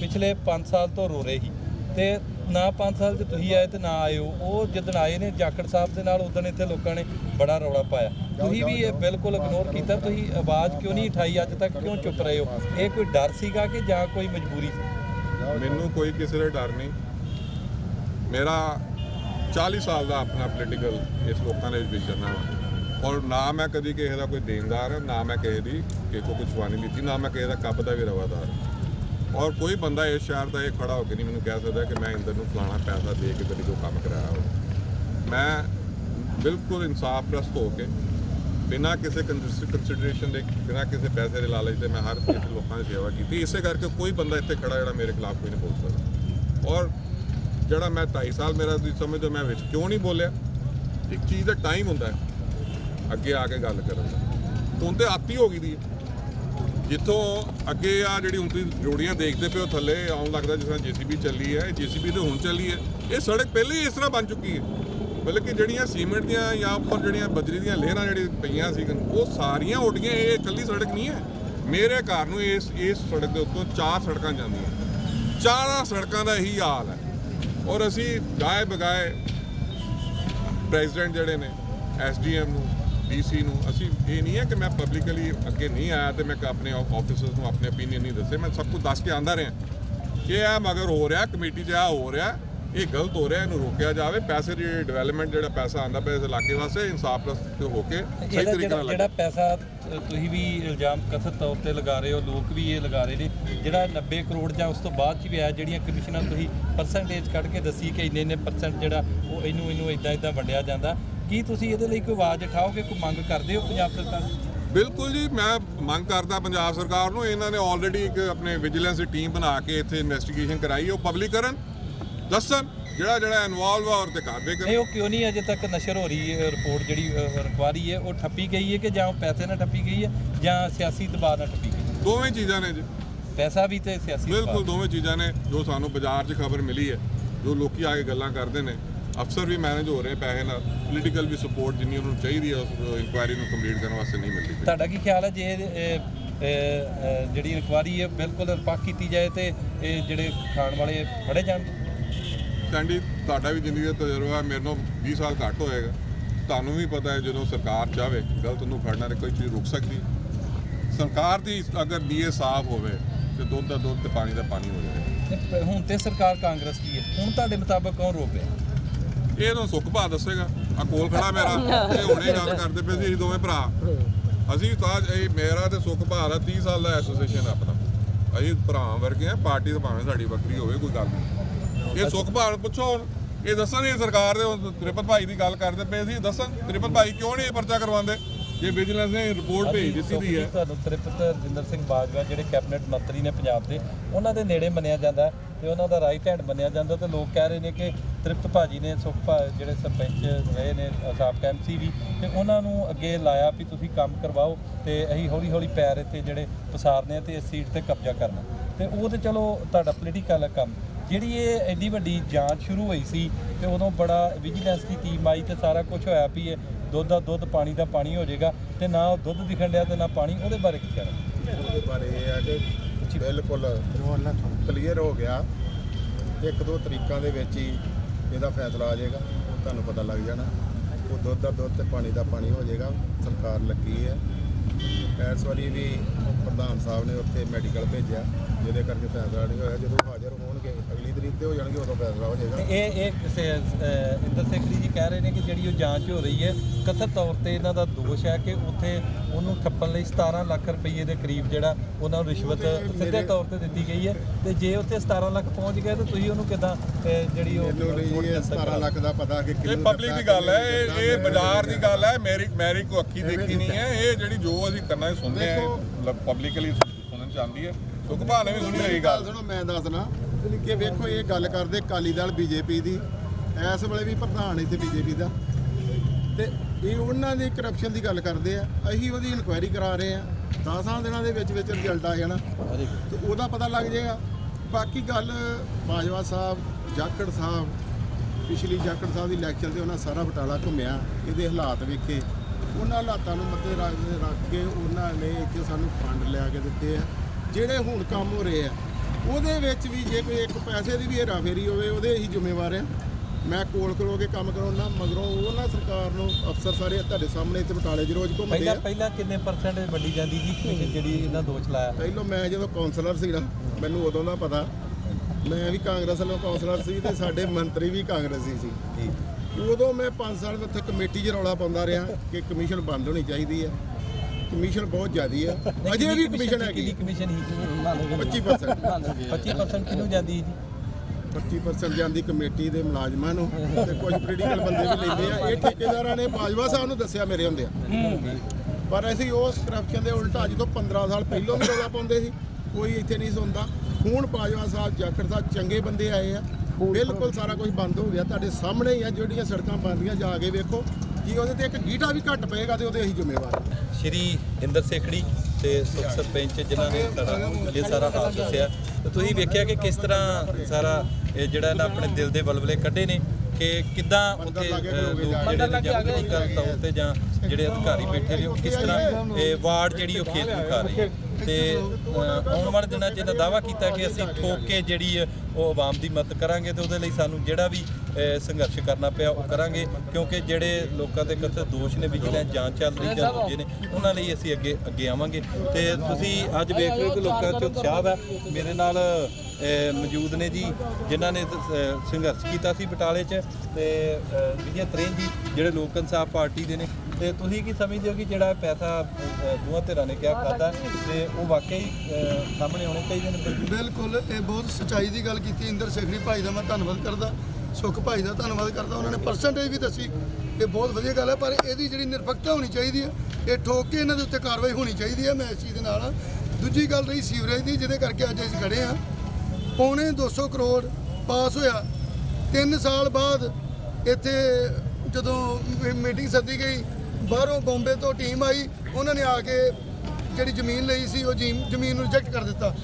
ਪਿਛਲੇ 5 ਸਾਲ ਤੋਂ ਰੋ ਰਹੇ ਸੀ ਤੇ ਨਾ 5 ਸਾਲ ਤੇ ਤੁਸੀਂ ਆਏ ਤੇ ਨਾ ਆਇਓ, ਉਹ ਜਦੋਂ ਆਏ ਨੇ, ਜਾਖੜ ਸਾਹਿਬ ਦੇ ਨਾਲ ਉਦੋਂ ਇੱਥੇ ਲੋਕਾਂ ਨੇ ਬੜਾ ਰੌਲਾ ਪਾਇਆ। ਤੁਸੀਂ ਵੀ ਇਹ ਬਿਲਕੁਲ ਇਗਨੋਰ ਕੀਤਾ, ਤੁਸੀਂ ਆਵਾਜ਼ ਕਿਉਂ ਨਹੀਂ ਉਠਾਈ, ਅੱਜ ਤੱਕ ਕਿਉਂ ਚੁੱਪ ਰਹੇ ਹੋ? ਇਹ ਕੋਈ ਡਰ ਸੀਗਾ ਕਿ ਜਾਂ ਕੋਈ ਮਜਬੂਰੀ ਸੀ? ਮੈਨੂੰ ਕੋਈ ਕਿਸੇ ਦਾ ਡਰ ਨਹੀਂ। ਮੇਰਾ 40 ਸਾਲ ਦਾ ਆਪਣਾ ਪੋਲੀਟੀਕਲ ਇਸ ਲੋਕਾਂ ਦੇ ਵਿੱਚ ਵਿਚਰਨਾ ਵਾ ਔਰ ਨਾ ਮੈਂ ਕਦੀ ਕਿਸੇ ਦਾ ਕੋਈ ਦੇਣਦਾਰ, ਨਾ ਮੈਂ ਕਿਸੇ ਦੀ ਕਿਸੇ ਕੋਲ ਕੁਝ ਵਾਣੀ ਦਿੱਤੀ ਨਾ ਮੈਂ ਕਿਸੇ ਦਾ ਕੱਪ ਦਾ ਵੀ ਰਵਾਦਾਰ। ਔਰ ਕੋਈ ਬੰਦਾ ਇਸ ਸ਼ਹਿਰ ਦਾ ਇਹ ਖੜਾ ਹੋ ਕੇ ਨਹੀਂ ਮੈਨੂੰ ਕਹਿ ਸਕਦਾ ਕਿ ਮੈਂ ਇੰਦਰ ਨੂੰ ਫਲਾਣਾ ਪੈਸਾ ਦੇ ਕੇ ਕਦੀ ਕੋਈ ਕੰਮ ਕਰਾਇਆ ਹੋਵੇ। ਮੈਂ ਬਿਲਕੁਲ ਇਨਸਾਫ ਪ੍ਰਸਤ ਹੋ ਕੇ ਬਿਨਾਂ ਕਿਸੇ ਕੰਸੀਡਰੇਸ਼ਨ ਦੇ, ਬਿਨਾਂ ਕਿਸੇ ਪੈਸੇ ਦੇ ਲਾਲਚ ਦੇ ਮੈਂ ਹਰ ਕਿਸੇ ਲੋਕਾਂ ਦੀ ਸੇਵਾ ਕੀਤੀ। ਇਸੇ ਕਰਕੇ ਕੋਈ ਬੰਦਾ ਇੱਥੇ ਖੜਾ ਜਿਹੜਾ ਮੇਰੇ ਖਿਲਾਫ ਕੋਈ ਨਹੀਂ ਬੋਲ ਸਕਦਾ। ਔਰ ਜਿਹੜਾ ਮੈਂ 2.5 ਸਾਲ ਮੇਰਾ ਤੁਸੀਂ ਸਮਝਦੇ ਹੋ, ਮੈਂ ਵਿੱਚ ਕਿਉਂ ਨਹੀਂ ਬੋਲਿਆ? ਇੱਕ ਚੀਜ਼ ਦਾ ਟਾਈਮ ਹੁੰਦਾ ਅੱਗੇ ਆ ਕੇ ਗੱਲ ਕਰਨ ਦਾ। ਹੁਣ ਤੇ ਆਤੀ ਹੋ ਗਈ ਦੀ ਹੈ। ਜਿੱਥੋਂ ਅੱਗੇ ਆ ਜਿਹੜੀ ਹੁਣ ਤੁਸੀਂ ਜੋੜੀਆਂ ਦੇਖਦੇ ਪਿਓ ਥੱਲੇ, ਆਉਣ ਲੱਗਦਾ ਜਿਸ ਤਰ੍ਹਾਂ ਜੀਸੀਬੀ ਚੱਲੀ ਹੈ, ਜੀਸੀਬੀ ਤੇ ਹੁਣ ਚੱਲੀ ਹੈ। ਇਹ ਸੜਕ ਪਹਿਲੇ ਹੀ ਇਸ ਤਰ੍ਹਾਂ ਬਣ ਚੁੱਕੀ ਹੈ। ਮਤਲਬ ਕਿ ਜਿਹੜੀਆਂ ਸੀਮੈਂਟ ਦੀਆਂ ਜਾਂ ਉੱਪਰ ਜਿਹੜੀਆਂ ਬਜਰੀ ਦੀਆਂ ਲੇਅਰਾਂ ਜਿਹੜੀ ਪਈਆਂ ਸੀ ਉਹ ਸਾਰੀਆਂ ਉੱਡੀਆਂ, ਇਹ ਇਕੱਲੀ ਸੜਕ ਨਹੀਂ ਹੈ। ਮੇਰੇ ਘਰ ਨੂੰ ਇਸ ਇਸ ਸੜਕ ਦੇ ਉੱਤੋਂ ਚਾਰ ਸੜਕਾਂ ਜਾਂਦੀਆਂ। ਚਾਰਾਂ ਸੜਕਾਂ ਦਾ ਇਹੀ ਹਾਲ ਹੈ। ਔਰ ਅਸੀਂ ਗਾਏ ਬਗਾਏ ਪ੍ਰੈਜ਼ੀਡੈਂਟ ਜਿਹੜੇ ਨੇ ਐਸਡੀਐਮ ਨੂੰ ਡੀਸੀ ਨੂੰ, ਅਸੀਂ ਇਹ ਨਹੀਂ ਹੈ ਕਿ ਮੈਂ ਪਬਲਿਕਲੀ ਅੱਗੇ ਨਹੀਂ ਆਇਆ ਤੇ ਮੈਂ ਆਪਣੇ ਆਫੀਸਰਸ ਨੂੰ ਆਪਣੇ opinion ਨਹੀਂ ਦੱਸੇ। ਮੈਂ ਸਭ ਕੁਝ ਦੱਸ ਕੇ ਆਂਦਾ ਰਿਹਾ। ਕਿ ਇਹ ਮਗਰ ਹੋ ਰਿਹਾ, ਕਮੇਟੀ 'ਚ ਆ ਹੋ ਰਿਹਾ। ਇਹ ਗਲਤ ਹੋ ਰਿਹਾ ਇਹਨੂੰ ਰੋਕਿਆ ਜਾਵੇ। ਪੈਸੇ ਦੀ ਡਿਵੈਲਪਮੈਂਟ ਜਿਹੜਾ ਪੈਸਾ ਆਂਦਾ ਪਿਆ ਇਸ ਇਲਾਕੇ ਵਾਸਤੇ ਇਨਸਾਫ ਪ੍ਰਸਤ ਹੋ ਕੇ ਸਹੀ ਤਰੀਕੇ ਨਾਲ ਜਿਹੜਾ ਪੈਸਾ ਤੁਸੀਂ ਵੀ ਇਲਜ਼ਾਮ ਕਥਿਤ ਤੌਰ ਤੇ ਲਗਾ ਰਹੇ ਹੋ ਲੋਕ ਵੀ ਇਹ ਲਗਾ ਰਹੇ ਨੇ। ਜਿਹੜਾ 90 ਕਰੋੜ ਜਾਂ ਉਸ ਤੋਂ ਬਾਅਦ ਚ ਵੀ ਆਇਆ ਜਿਹੜੀਆਂ ਕਮਿਸ਼ਨਾਂ ਤੁਸੀਂ ਪਰਸੈਂਟੇਜ ਕੱਢ ਕੇ ਦੱਸੀ ਕਿ ਇੰਨੇ ਇੰਨੇ ਪਰਸੈਂਟ ਜਿਹੜਾ ਉਹ ਇਹਨੂੰ ਇਹਨੂੰ ਇਦਾਂ ਇਦਾਂ ਵੰਡਿਆ ਜਾਂਦਾ। ਕੀ ਤੁਸੀਂ ਇਹਦੇ ਲਈ ਕੋਈ ਆਵਾਜ਼ ਉਠਾਓਗੇ ਕੋਈ ਮੰਗ ਕਰਦੇ ਹੋ ਪੰਜਾਬ ਸਰਕਾਰ? ਬਿਲਕੁਲ ਜੀ ਮੈਂ ਮੰਗ ਕਰਦਾ ਪੰਜਾਬ ਸਰਕਾਰ ਨੂੰ ਇਹਨਾਂ ਨੇ ਆਲਰੇਡੀ ਇੱਕ ਆਪਣੇ ਵਿਜੀਲੈਂਸ ਦੀ ਟੀਮ ਬਣਾ ਕੇ ਇੱਥੇ ਇਨਵੈਸਟੀਗੇਸ਼ਨ ਕਰਾਈ ਉਹ ਪਬਲਿਕ ਕਰਨ। ਦੱਸਣ ਜਿਹੜਾ ਜਿਹੜਾ ਇਨਵੋਲਵ ਆ ਔਰ ਤੇ ਕਾਰਵਾਈ ਕਰਨ ਨਹੀਂ ਉਹ ਕਿਉਂ ਨਹੀਂ ਅਜੇ ਤੱਕ ਨਸ਼ਰ ਹੋ ਰਹੀ ਹੈ ਰਿਪੋਰਟ ਜਿਹੜੀ ਰਿਕਵਾਰੀ ਹੈ ਉਹ ਠੱਪੀ ਗਈ ਹੈ ਕਿ ਜਾਂ ਪੈਸੇ ਨਾਲ ਠੱਪੀ ਗਈ ਹੈ ਜਾਂ ਸਿਆਸੀ ਦਬਾਅ ਨਾਲ ਠੱਪੀ ਗਈ ਹੈ? ਦੋਵੇਂ ਚੀਜ਼ਾਂ ਨੇ ਜੀ। ਪੈਸਾ ਵੀ ਤੇ ਸਿਆਸੀ ਬਿਲਕੁਲ ਦੋਵੇਂ ਚੀਜ਼ਾਂ ਨੇ ਜੋ ਸਾਨੂੰ ਬਾਜ਼ਾਰ 'ਚ ਖਬਰ ਮਿਲੀ ਹੈ ਜੋ ਲੋਕੀ ਆ ਕੇ ਗੱਲਾਂ ਕਰਦੇ ਨੇ। ਅਫਸਰ ਵੀ ਮੈਨੇਜ ਹੋ ਰਹੇ ਪੈਸੇ ਨਾਲ ਪੋਲੀਟੀਕਲ ਵੀ ਸਪੋਰਟ ਜਿੰਨੀ ਉਹਨਾਂ ਨੂੰ ਚਾਹੀਦੀ ਹੈ ਉਸ ਇਨਕੁਆਇਰੀ ਨੂੰ ਕੰਪਲੀਟ ਕਰਨ ਵਾਸਤੇ ਨਹੀਂ ਮਿਲਦੀ। ਤੁਹਾਡਾ ਕੀ ਖਿਆਲ ਹੈ ਜੇ ਜਿਹੜੀ ਇਨਕੁਆਰੀ ਹੈ ਬਿਲਕੁਲ ਨਿਰਪੱਖ ਕੀਤੀ ਜਾਏ ਤੇ ਇਹ ਜਿਹੜੇ ਖਾਣ ਵਾਲੇ ਫੜੇ ਜਾਣ? ਸੈਂਡੀ ਤੁਹਾਡਾ ਵੀ ਜ਼ਿੰਦਗੀ ਦਾ ਤਜਰਬਾ ਮੇਰੇ ਤੋਂ 20 ਸਾਲ ਘੱਟ ਹੋਏਗਾ। ਤੁਹਾਨੂੰ ਵੀ ਪਤਾ ਹੈ ਜਦੋਂ ਸਰਕਾਰ ਚਾਹਵੇ ਗਲਤ ਨੂੰ ਫੜਨਾ ਤੇ ਕੋਈ ਚੀਜ਼ ਰੁਕ ਸਕਦੀ। ਸਰਕਾਰ ਦੀ ਅਗਰ ਨੀਅਤ ਸਾਫ਼ ਹੋਵੇ ਤੇ ਦੁੱਧ ਦਾ ਦੁੱਧ ਤੇ ਪਾਣੀ ਦਾ ਪਾਣੀ ਹੋ ਜਾਵੇ। ਤੇ ਹੁਣ ਤੇ ਸਰਕਾਰ ਕਾਂਗਰਸ ਦੀ ਹੈ। ਹੁਣ ਤੁਹਾਡੇ ਮੁਤਾਬਕ ਕੌਣ ਰੋਪਿਆ ਇਹ ਤਾਂ ਸੁੱਖ ਭਾ ਦੱਸੇਗਾ। ਆ ਕੋਲ ਖੜਾ ਮੇਰਾ ਇਹ ਹੁਣੇ ਗੱਲ ਕਰਦੇ ਪਏ ਸੀ ਅਸੀਂ ਦੋਵੇਂ ਭਰਾ। ਅਸੀਂ ਤਾਂ ਇਹ ਮੇਰਾ ਤੇ ਸੁੱਖ ਭਾ ਦਾ 30 ਸਾਲ ਦਾ ਐਸੋਸੀਏਸ਼ਨ ਆਪਣਾ। ਅਸੀਂ ਭਰਾ ਵਰਗੇ ਆ ਪਾਰਟੀ ਤਾਂ ਭਾਵੇਂ ਸਾਡੀ ਵੱਖਰੀ ਹੋਵੇ ਕੋਈ ਗੱਲ ਨਹੀਂ। ਇਹ ਸੁੱਖ ਭਾ ਨੂੰ ਪੁੱਛੋ ਹੁਣ ਇਹ ਦੱਸਣ ਇਹ ਸਰਕਾਰ ਦੇ ਤ੍ਰਿਪਤ ਭਾਈ ਦੀ ਗੱਲ ਕਰਦੇ ਪਏ ਸੀ ਦੱਸਣ ਤ੍ਰਿਪਤ ਭਾਈ ਕਿਉਂ ਨਹੀਂ ਇਹ ਪਰਚਾ ਕਰਵਾਉਂਦੇ? ਜੇ ਵਿਜੀਲੈਂਸ ਨੇ ਰਿਪੋਰਟ ਭੇਜ ਦਿੱਤੀ ਦੀ ਹੈ। ਤੁਹਾਨੂੰ ਤ੍ਰਿਪਤ ਰਜਿੰਦਰ ਸਿੰਘ ਬਾਜਵਾ ਜਿਹੜੇ ਕੈਬਨਿਟ ਮੰਤਰੀ ਨੇ ਪੰਜਾਬ ਦੇ ਉਹਨਾਂ ਦੇ ਨੇੜੇ ਮੰਨਿਆ ਜਾਂਦਾ ਤੇ ਉਹਨਾਂ ਦਾ ਰਾਈਟ ਹੈਂਡ ਮੰਨਿਆ ਜਾਂਦਾ ਤੇ ਲੋਕ ਕਹਿ ਰਹੇ ਨੇ ਕਿ ਤ੍ਰਿਪਤ ਭਾਜੀ ਨੇ ਸੁਖ ਭਾ ਜਿਹੜੇ ਸਰਪੰਚ ਰਹੇ ਨੇ ਸਾਬਕਾ ਐਮਸੀ ਵੀ ਤੇ ਉਹਨਾਂ ਨੂੰ ਅੱਗੇ ਲਾਇਆ ਵੀ ਤੁਸੀਂ ਕੰਮ ਕਰਵਾਓ ਤੇ ਅਸੀਂ ਹੌਲੀ ਹੌਲੀ ਪੈਰ ਇੱਥੇ ਜਿਹੜੇ ਪਸਾਰਨੇ ਆ ਤੇ ਇਸ ਸੀਟ ਤੇ ਕਬਜ਼ਾ ਕਰਨਾ। ਤੇ ਉਹ ਤੇ ਚਲੋ ਤੁਹਾਡਾ ਪੋਲੀਟੀਕਲ ਕੰਮ। ਜਿਹੜੀ ਇਹ ਐਡੀ ਵੱਡੀ ਜਾਂਚ ਸ਼ੁਰੂ ਹੋਈ ਸੀ ਤੇ ਉਦੋਂ ਬੜਾ ਵਿਜੀਲੈਂਸ ਦੀ ਟੀਮ ਆਈ ਤੇ ਸਾਰਾ ਕੁਝ ਹੋਇਆ ਵੀ ਇਹ ਦੁੱਧ ਦਾ ਦੁੱਧ ਪਾਣੀ ਦਾ ਪਾਣੀ ਹੋ ਜਾਏਗਾ ਤੇ ਨਾ ਉਹ ਦੁੱਧ ਦਿਖਣ ਡਿਆ ਤੇ ਨਾ ਪਾਣੀ ਉਹਦੇ ਬਾਰੇ ਕੀ ਕਹਿਣਾ? ਉਹਦੇ ਬਾਰੇ ਇਹ ਹੈ ਕਿ ਬਿਲਕੁਲ ਕਲੀਅਰ ਹੋ ਗਿਆ। ਇੱਕ ਦੋ ਤਰੀਕਾਂ ਦੇ ਵਿੱਚ ਹੀ ਇਹਦਾ ਫੈਸਲਾ ਆ ਜਾਏਗਾ। ਉਹ ਤੁਹਾਨੂੰ ਪਤਾ ਲੱਗ ਜਾਣਾ। ਉਹ ਦੁੱਧ ਦਾ ਦੁੱਧ ਤੇ ਪਾਣੀ ਦਾ ਪਾਣੀ ਹੋ ਜਾਏਗਾ। ਸਰਕਾਰ ਲੱਗੀ ਹੈ। ਇਸ ਵਾਰੀ ਵੀ ਪ੍ਰਧਾਨ ਸਾਹਿਬ ਨੇ ਉੱਥੇ ਮੈਡੀਕਲ ਭੇਜਿਆ ਜਿਹਦੇ ਕਰਕੇ ਫੈਸਲਾ ਨਹੀਂ ਹੋਇਆ। ਜਦੋਂ ਹਾਜ਼ਰ ਹੋਣਗੇ ਅਗਲੀ ਤਰੀਕ ਤੇ ਹੋ ਜਾਣਗੇ ਉਦੋਂ ਫੈਸਲਾ ਹੋ ਤੇ ਜਾਏਗਾ ਇਹ ਇਹ ਕਿਸੇ, ਅਹ, ਇੰਦਰ ਸੇਖਰੀ ਜੀ ਕਹਿ ਰਹੇ ਨੇ ਕਿ ਜਿਹੜੀ ਉਹ ਜਾਂਚ ਹੋ ਰਹੀ ਹੈ ਕਥਿਤ ਤੌਰ ਤੇ ਇਹਨਾਂ ਦਾ ਦੋਸ਼ ਹੈ ਕਿ ਉੱਥੇ ਉਹਨੂੰ ਠੱਪਣ ਲਈ 17 ਲੱਖ ਰੁਪਏ ਦੇ ਕਰੀਬ ਜਿਹੜਾ ਉਹਨਾਂ ਨੂੰ ਰਿਸ਼ਵਤ ਸਿੱਧੇ ਤੌਰ ਤੇ ਦਿੱਤੀ ਗਈ ਹੈ। ਤੇ ਜੇ ਉੱਥੇ 17 ਲੱਖ ਪਹੁੰਚ ਗਏ ਤਾਂ ਤੁਸੀਂ ਉਹਨੂੰ ਕਿਦਾਂ ਜਿਹੜੀ ਉਹ ਮੈਨੂੰ ਨਹੀਂ ਇਹ ਜਨਤਕ 17 ਲੱਖ ਦਾ ਪਤਾ ਕਿ ਇਹ ਕਿਹਨੂੰ ਪਬਲਿਕ ਦੀ ਗੱਲ ਹੈ ਇਹ ਇਹ ਬਾਜ਼ਾਰ ਦੀ ਗੱਲ ਹੈ ਮੇਰੀ ਮੇਰੀ ਕੋ ਅੱਖੀ ਦੇਖੀ ਨਹੀਂ ਹੈ। ਇਹ ਜਿਹੜੀ ਜੋ ਅਸੀਂ ਕੰਨਾਂ 'ਚ ਸੁਣਦੇ ਆ ਪਬਲਿਕਲੀ ਸੁਣਨ ਚ ਆਉਂਦੀ ਹੈ। ਸੁਖ ਭਾ ਨੇ ਵੀ ਸੁਣੀ ਹੋਈ ਗੱਲ ਸੁਣੋ ਮੈਂ ਦੱਸਣਾ ਕਿ ਵੇਖੋ ਇਹ ਗੱਲ ਕਰਦੇ ਕਾਲੀ ਦਲ ਬੀਜੇਪੀ ਦੀ। ਇਸ ਵੇਲੇ ਵੀ ਪ੍ਰਧਾਨ ਇੱਥੇ ਬੀਜੇਪੀ ਦਾ। ਤੇ ਇਹ ਉਹਨਾਂ ਦੀ ਕਰਪਸ਼ਨ ਦੀ ਗੱਲ ਕਰਦੇ ਆ। ਅਸੀਂ ਉਹਦੀ ਇਨਕੁਆਇਰੀ ਕਰਾ ਰਹੇ ਆ। 10 ਦਿਨਾਂ ਦੇ ਵਿੱਚ ਵਿੱਚ ਰਿਜ਼ਲਟ ਆ ਜਾਣਾ। ਤੇ ਉਹਦਾ ਪਤਾ ਲੱਗ ਜਾਏਗਾ। ਬਾਕੀ ਗੱਲ ਬਾਜਵਾ ਸਾਹਿਬ ਜਾਖੜ ਸਾਹਿਬ ਪਿਛਲੀ ਜਾਖੜ ਸਾਹਿਬ ਦੀ ਇਲੈਕਸ਼ਨ ਤੇ ਉਹਨਾਂ ਸਾਰਾ ਬਟਾਲਾ ਘੁੰਮਿਆ। ਇਹਦੇ ਹਾਲਾਤ ਵੇਖੇ। ਉਹਨਾਂ ਹਾਲਾਤਾਂ ਨੂੰ ਮੱਦੇ ਰੱਖ ਰੱਖ ਕੇ ਉਹਨਾਂ ਨੇ ਇੱਥੇ ਸਾਨੂੰ ਫੰਡ ਲਿਆ ਕੇ ਦਿੱਤੇ ਆ। ਜਿਹੜੇ ਹੁਣ ਕੰਮ ਹੋ ਰਹੇ ਆ ਉਹਦੇ ਵਿੱਚ ਵੀ ਜੇ ਕੋਈ ਇੱਕ ਪੈਸੇ ਦੀ ਵੀ ਹੇਰਾਫੇਰੀ ਹੋਵੇ ਉਹਦੇ ਹੀ ਜ਼ਿੰਮੇਵਾਰ ਆ। ਮੈਂ ਕੋਲ ਖਲੋ ਕੇ ਕੰਮ ਕਰਾਉਣਾ ਮਗਰੋਂ ਉਹਨਾਂ ਸਰਕਾਰ ਨੂੰ ਅਫਸਰ ਸਾਰੇ ਤੁਹਾਡੇ ਸਾਹਮਣੇ ਇੱਥੇ ਬਟਾਲੇ 'ਚ ਰੋਜ਼ ਘੁੰਮਦੇ ਪਹਿਲਾਂ ਆ। ਪਹਿਲਾਂ ਕਿੰਨੇ ਪਰਸੈਂਟ ਵੱਡੀ ਜਾਂਦੀ ਜੀ ਕਮਿਸ਼ਨ ਜਿਹੜੀ ਇਹਨਾਂ ਦੋਸ਼ ਲਾਇਆ? ਪਹਿਲਾਂ ਮੈਂ ਜਦੋਂ ਕਾਉਂਸਲਰ ਸੀ ਨਾ ਮੈਨੂੰ ਉਦੋਂ ਦਾ ਪਤਾ। ਮੈਂ ਵੀ ਕਾਂਗਰਸ ਵੱਲੋਂ ਕਾਉਂਸਲਰ ਸੀ ਤੇ ਸਾਡੇ ਮੰਤਰੀ ਵੀ ਕਾਂਗਰਸੀ ਸੀ। ਉਦੋਂ ਮੈਂ 5 ਸਾਲ ਉੱਥੇ ਕਮੇਟੀ 'ਚ ਰੌਲਾ ਪਾਉਂਦਾ ਰਿਹਾ ਕਿ ਕਮਿਸ਼ਨ ਬੰਦ ਹੋਣੀ ਚਾਹੀਦੀ ਹੈ ਕਮਿਸ਼ਨ ਬਹੁਤ ਜ਼ਿਆਦੀ ਹੈ। ਅਜੇ ਵੀ ਕਮਿਸ਼ਨ ਹੈਗੀ। ਕਿੰਨੀ ਕਮਿਸ਼ਨ ਹੀ 25% 25% ਕਿਹਨੂੰ ਜਾਂਦੀ ਜੀ? 25% ਜਾਂਦੀ ਕਮੇਟੀ ਦੇ ਮੁਲਾਜ਼ਮਾਂ ਨੂੰ ਤੇ ਕੁਝ ਪੋਲੀਟੀਕਲ ਬੰਦੇ ਵੀ ਲੈਂਦੇ ਆ। ਇਹ ਠੇਕੇਦਾਰਾਂ ਨੇ ਬਾਜਵਾ ਸਾਹਿਬ ਨੂੰ ਦੱਸਿਆ ਮੇਰੇ ਹੁੰਦੇ ਆ। ਪਰ ਅਸੀਂ ਉਸ ਕਰਪਸ਼ਨ ਦੇ ਉਲਟਾ ਅੱਜ ਤੋਂ 15 ਸਾਲ ਪਹਿਲਾਂ ਵੀ ਰੌਲਾ ਪਾਉਂਦੇ ਸੀ ਕੋਈ ਇੱਥੇ ਨਹੀਂ ਸੁਣਦਾ ਹੁਣ ਬਾਜਵਾ ਸਾਹਿਬ ਜਾਖੜ ਸਾਹਿਬ ਚੰਗੇ ਬੰਦੇ ਆਏ ਆ। ਬਿਲਕੁਲ ਸਾਰਾ ਕੁਝ ਬੰਦ ਹੋ ਗਿਆ। ਤੁਹਾਡੇ ਸਾਹਮਣੇ ਹੀ ਆ ਜਿਹੜੀਆਂ ਸੜਕਾਂ ਬੰਦੀਆਂ ਜਾ ਕੇ ਵੇਖੋ। ਕਿ ਉਹਦੇ ਤੇ ਇੱਕ ਗੀਟਾ ਵੀ ਘੱਟ ਪਏਗਾ ਤੇ ਉਹਦੇ ਅਸੀਂ ਜ਼ਿੰਮੇਵਾਰ ਸ਼੍ਰੀ ਇੰਦਰ ਸੇਖੜੀ ਤੇ ਸਰਪੰਚ ਜਿਨ੍ਹਾਂ ਨੇ ਤੁਹਾਡਾ ਇਹ ਸਾਰਾ ਹਾਲ ਦੱਸਿਆ। ਤੇ ਤੁਸੀਂ ਵੇਖਿਆ ਕਿ ਕਿਸ ਤਰ੍ਹਾਂ ਸਾਰਾ ਇਹ ਜਿਹੜਾ ਨਾ ਆਪਣੇ ਦਿਲ ਦੇ ਬਲਬਲੇ ਕੱਢੇ ਨੇ ਕਿ ਕਿੱਦਾਂ ਉੱਥੇ ਲੋਕ ਜਿਹੜੇ ਨੇ। ਜਾਂ ਪੋਲੀਟੀਕਲ ਤੌਰ ਤੇ ਜਾਂ ਜਿਹੜੇ ਅਧਿਕਾਰੀ ਬੈਠੇ ਨੇ ਉਹ ਕਿਸ ਤਰ੍ਹਾਂ ਇਹ ਵਾਰਡ ਜਿਹੜੀ ਉਹ ਖੇਤ ਨੂੰ ਖਾ ਰਹੀ ਹੈ। ਤੇ ਆਉਣ ਵਾਲੇ ਦਿਨਾਂ 'ਚ ਇਹਨਾਂ ਦਾਵਾ ਕੀਤਾ ਕਿ ਅਸੀਂ ਠੋਕ ਕੇ ਜਿਹੜੀ ਹੈ ਉਹ ਆਵਾਮ ਦੀ ਮਦਦ ਕਰਾਂਗੇ ਤੇ ਉਹਦੇ ਲਈ ਸਾਨੂੰ ਜਿਹੜਾ ਵੀ ਸੰਘਰਸ਼ ਕਰਨਾ ਪਿਆ ਉਹ ਕਰਾਂਗੇ ਕਿਉਂਕਿ ਜਿਹੜੇ ਲੋਕਾਂ ਦੇ ਕਥਿਤ ਦੋਸ਼ ਨੇ ਵਿਜੀਲੈਂਸ ਜਾਂਚ ਚੱਲ ਰਹੀ ਜਾਂ ਦੂਜੇ ਨੇ ਉਹਨਾਂ ਲਈ ਅਸੀਂ ਅੱਗੇ ਅੱਗੇ ਆਵਾਂਗੇ। ਤੇ ਤੁਸੀਂ ਅੱਜ ਵੇਖ ਰਹੇ ਹੋ ਕਿ ਲੋਕਾਂ 'ਚ ਉਤਸ਼ਾਹ ਹੈ। ਮੇਰੇ ਨਾਲ ਮੌਜੂਦ ਨੇ ਜੀ ਜਿਨ੍ਹਾਂ ਨੇ ਸੰਘਰਸ਼ ਕੀਤਾ ਸੀ ਬਟਾਲੇ 'ਚ ਤੇ ਵਿਜੇ ਤਰੇਨ ਜੀ ਜਿਹੜੇ ਲੋਕ ਇਨਸਾਫ ਪਾਰਟੀ ਦੇ ਨੇ। ਤੇ ਤੁਸੀਂ ਕੀ ਸਮਝਦੇ ਹੋ ਕਿ ਜਿਹੜਾ ਪੈਸਾ ਅ, ਦੋਹਾਂ ਧਿਰਾਂ ਨੇ ਕਿਹਾ ਖਾਦਾ ਤੇ ਉਹ ਵਾਕਈ ਸਾਹਮਣੇ ਆਉਣੇ ਚਾਹੀਦੇ ਨੇ? ਬਿਲਕੁਲ ਇਹ ਬਹੁਤ ਸਚਾਈ ਦੀ ਗੱਲ ਕੀਤੀ। ਇੰਦਰ ਸੇਖੜੀ ਭਾਈ ਦਾ ਮੈਂ ਧੰਨਵਾਦ ਕਰਦਾ ਸੁਖ ਭਾਈ ਦਾ ਧੰਨਵਾਦ ਕਰਦਾ। ਉਹਨਾਂ ਨੇ ਪਰਸੈਂਟੇਜ ਵੀ ਦੱਸੀ। ਇਹ ਬਹੁਤ ਵਧੀਆ ਗੱਲ ਹੈ ਪਰ ਇਹਦੀ ਜਿਹੜੀ ਨਿਰਪੱਖਤਾ ਹੋਣੀ ਚਾਹੀਦੀ ਹੈ ਇਹ ਠੋਕ ਕੇ ਇਹਨਾਂ ਦੇ ਉੱਤੇ ਕਾਰਵਾਈ ਹੋਣੀ ਚਾਹੀਦੀ ਹੈ। ਮੈਂ ਇਸ ਚੀਜ਼ ਦੇ ਨਾਲ ਹਾਂ। ਦੂਜੀ ਗੱਲ ਰਹੀ ਸੀਵਰੇਜ ਦੀ ਜਿਹਦੇ ਕਰਕੇ ਅੱਜ ਅਸੀਂ ਖੜੇ ਆ ਪੌਣੇ 200 ਕਰੋੜ ਪਾਸ ਹੋਇਆ। 3 ਸਾਲ ਬਾਅਦ ਇੱਥੇ ਜਦੋਂ ਮੀਟਿੰਗ ਸੱਦੀ ਗਈ ਬਾਹਰੋਂ ਬੰਬੇ ਤੋਂ ਟੀਮ ਆਈ ਉਹਨਾਂ ਨੇ ਆ ਕੇ ਜਿਹੜੀ ਜ਼ਮੀਨ ਲਈ ਸੀ ਉਹ ਜ਼ਮੀਨ ਜ਼ਮੀਨ ਨੂੰ ਰਿਜੈਕਟ ਕਰ ਦਿੱਤਾ।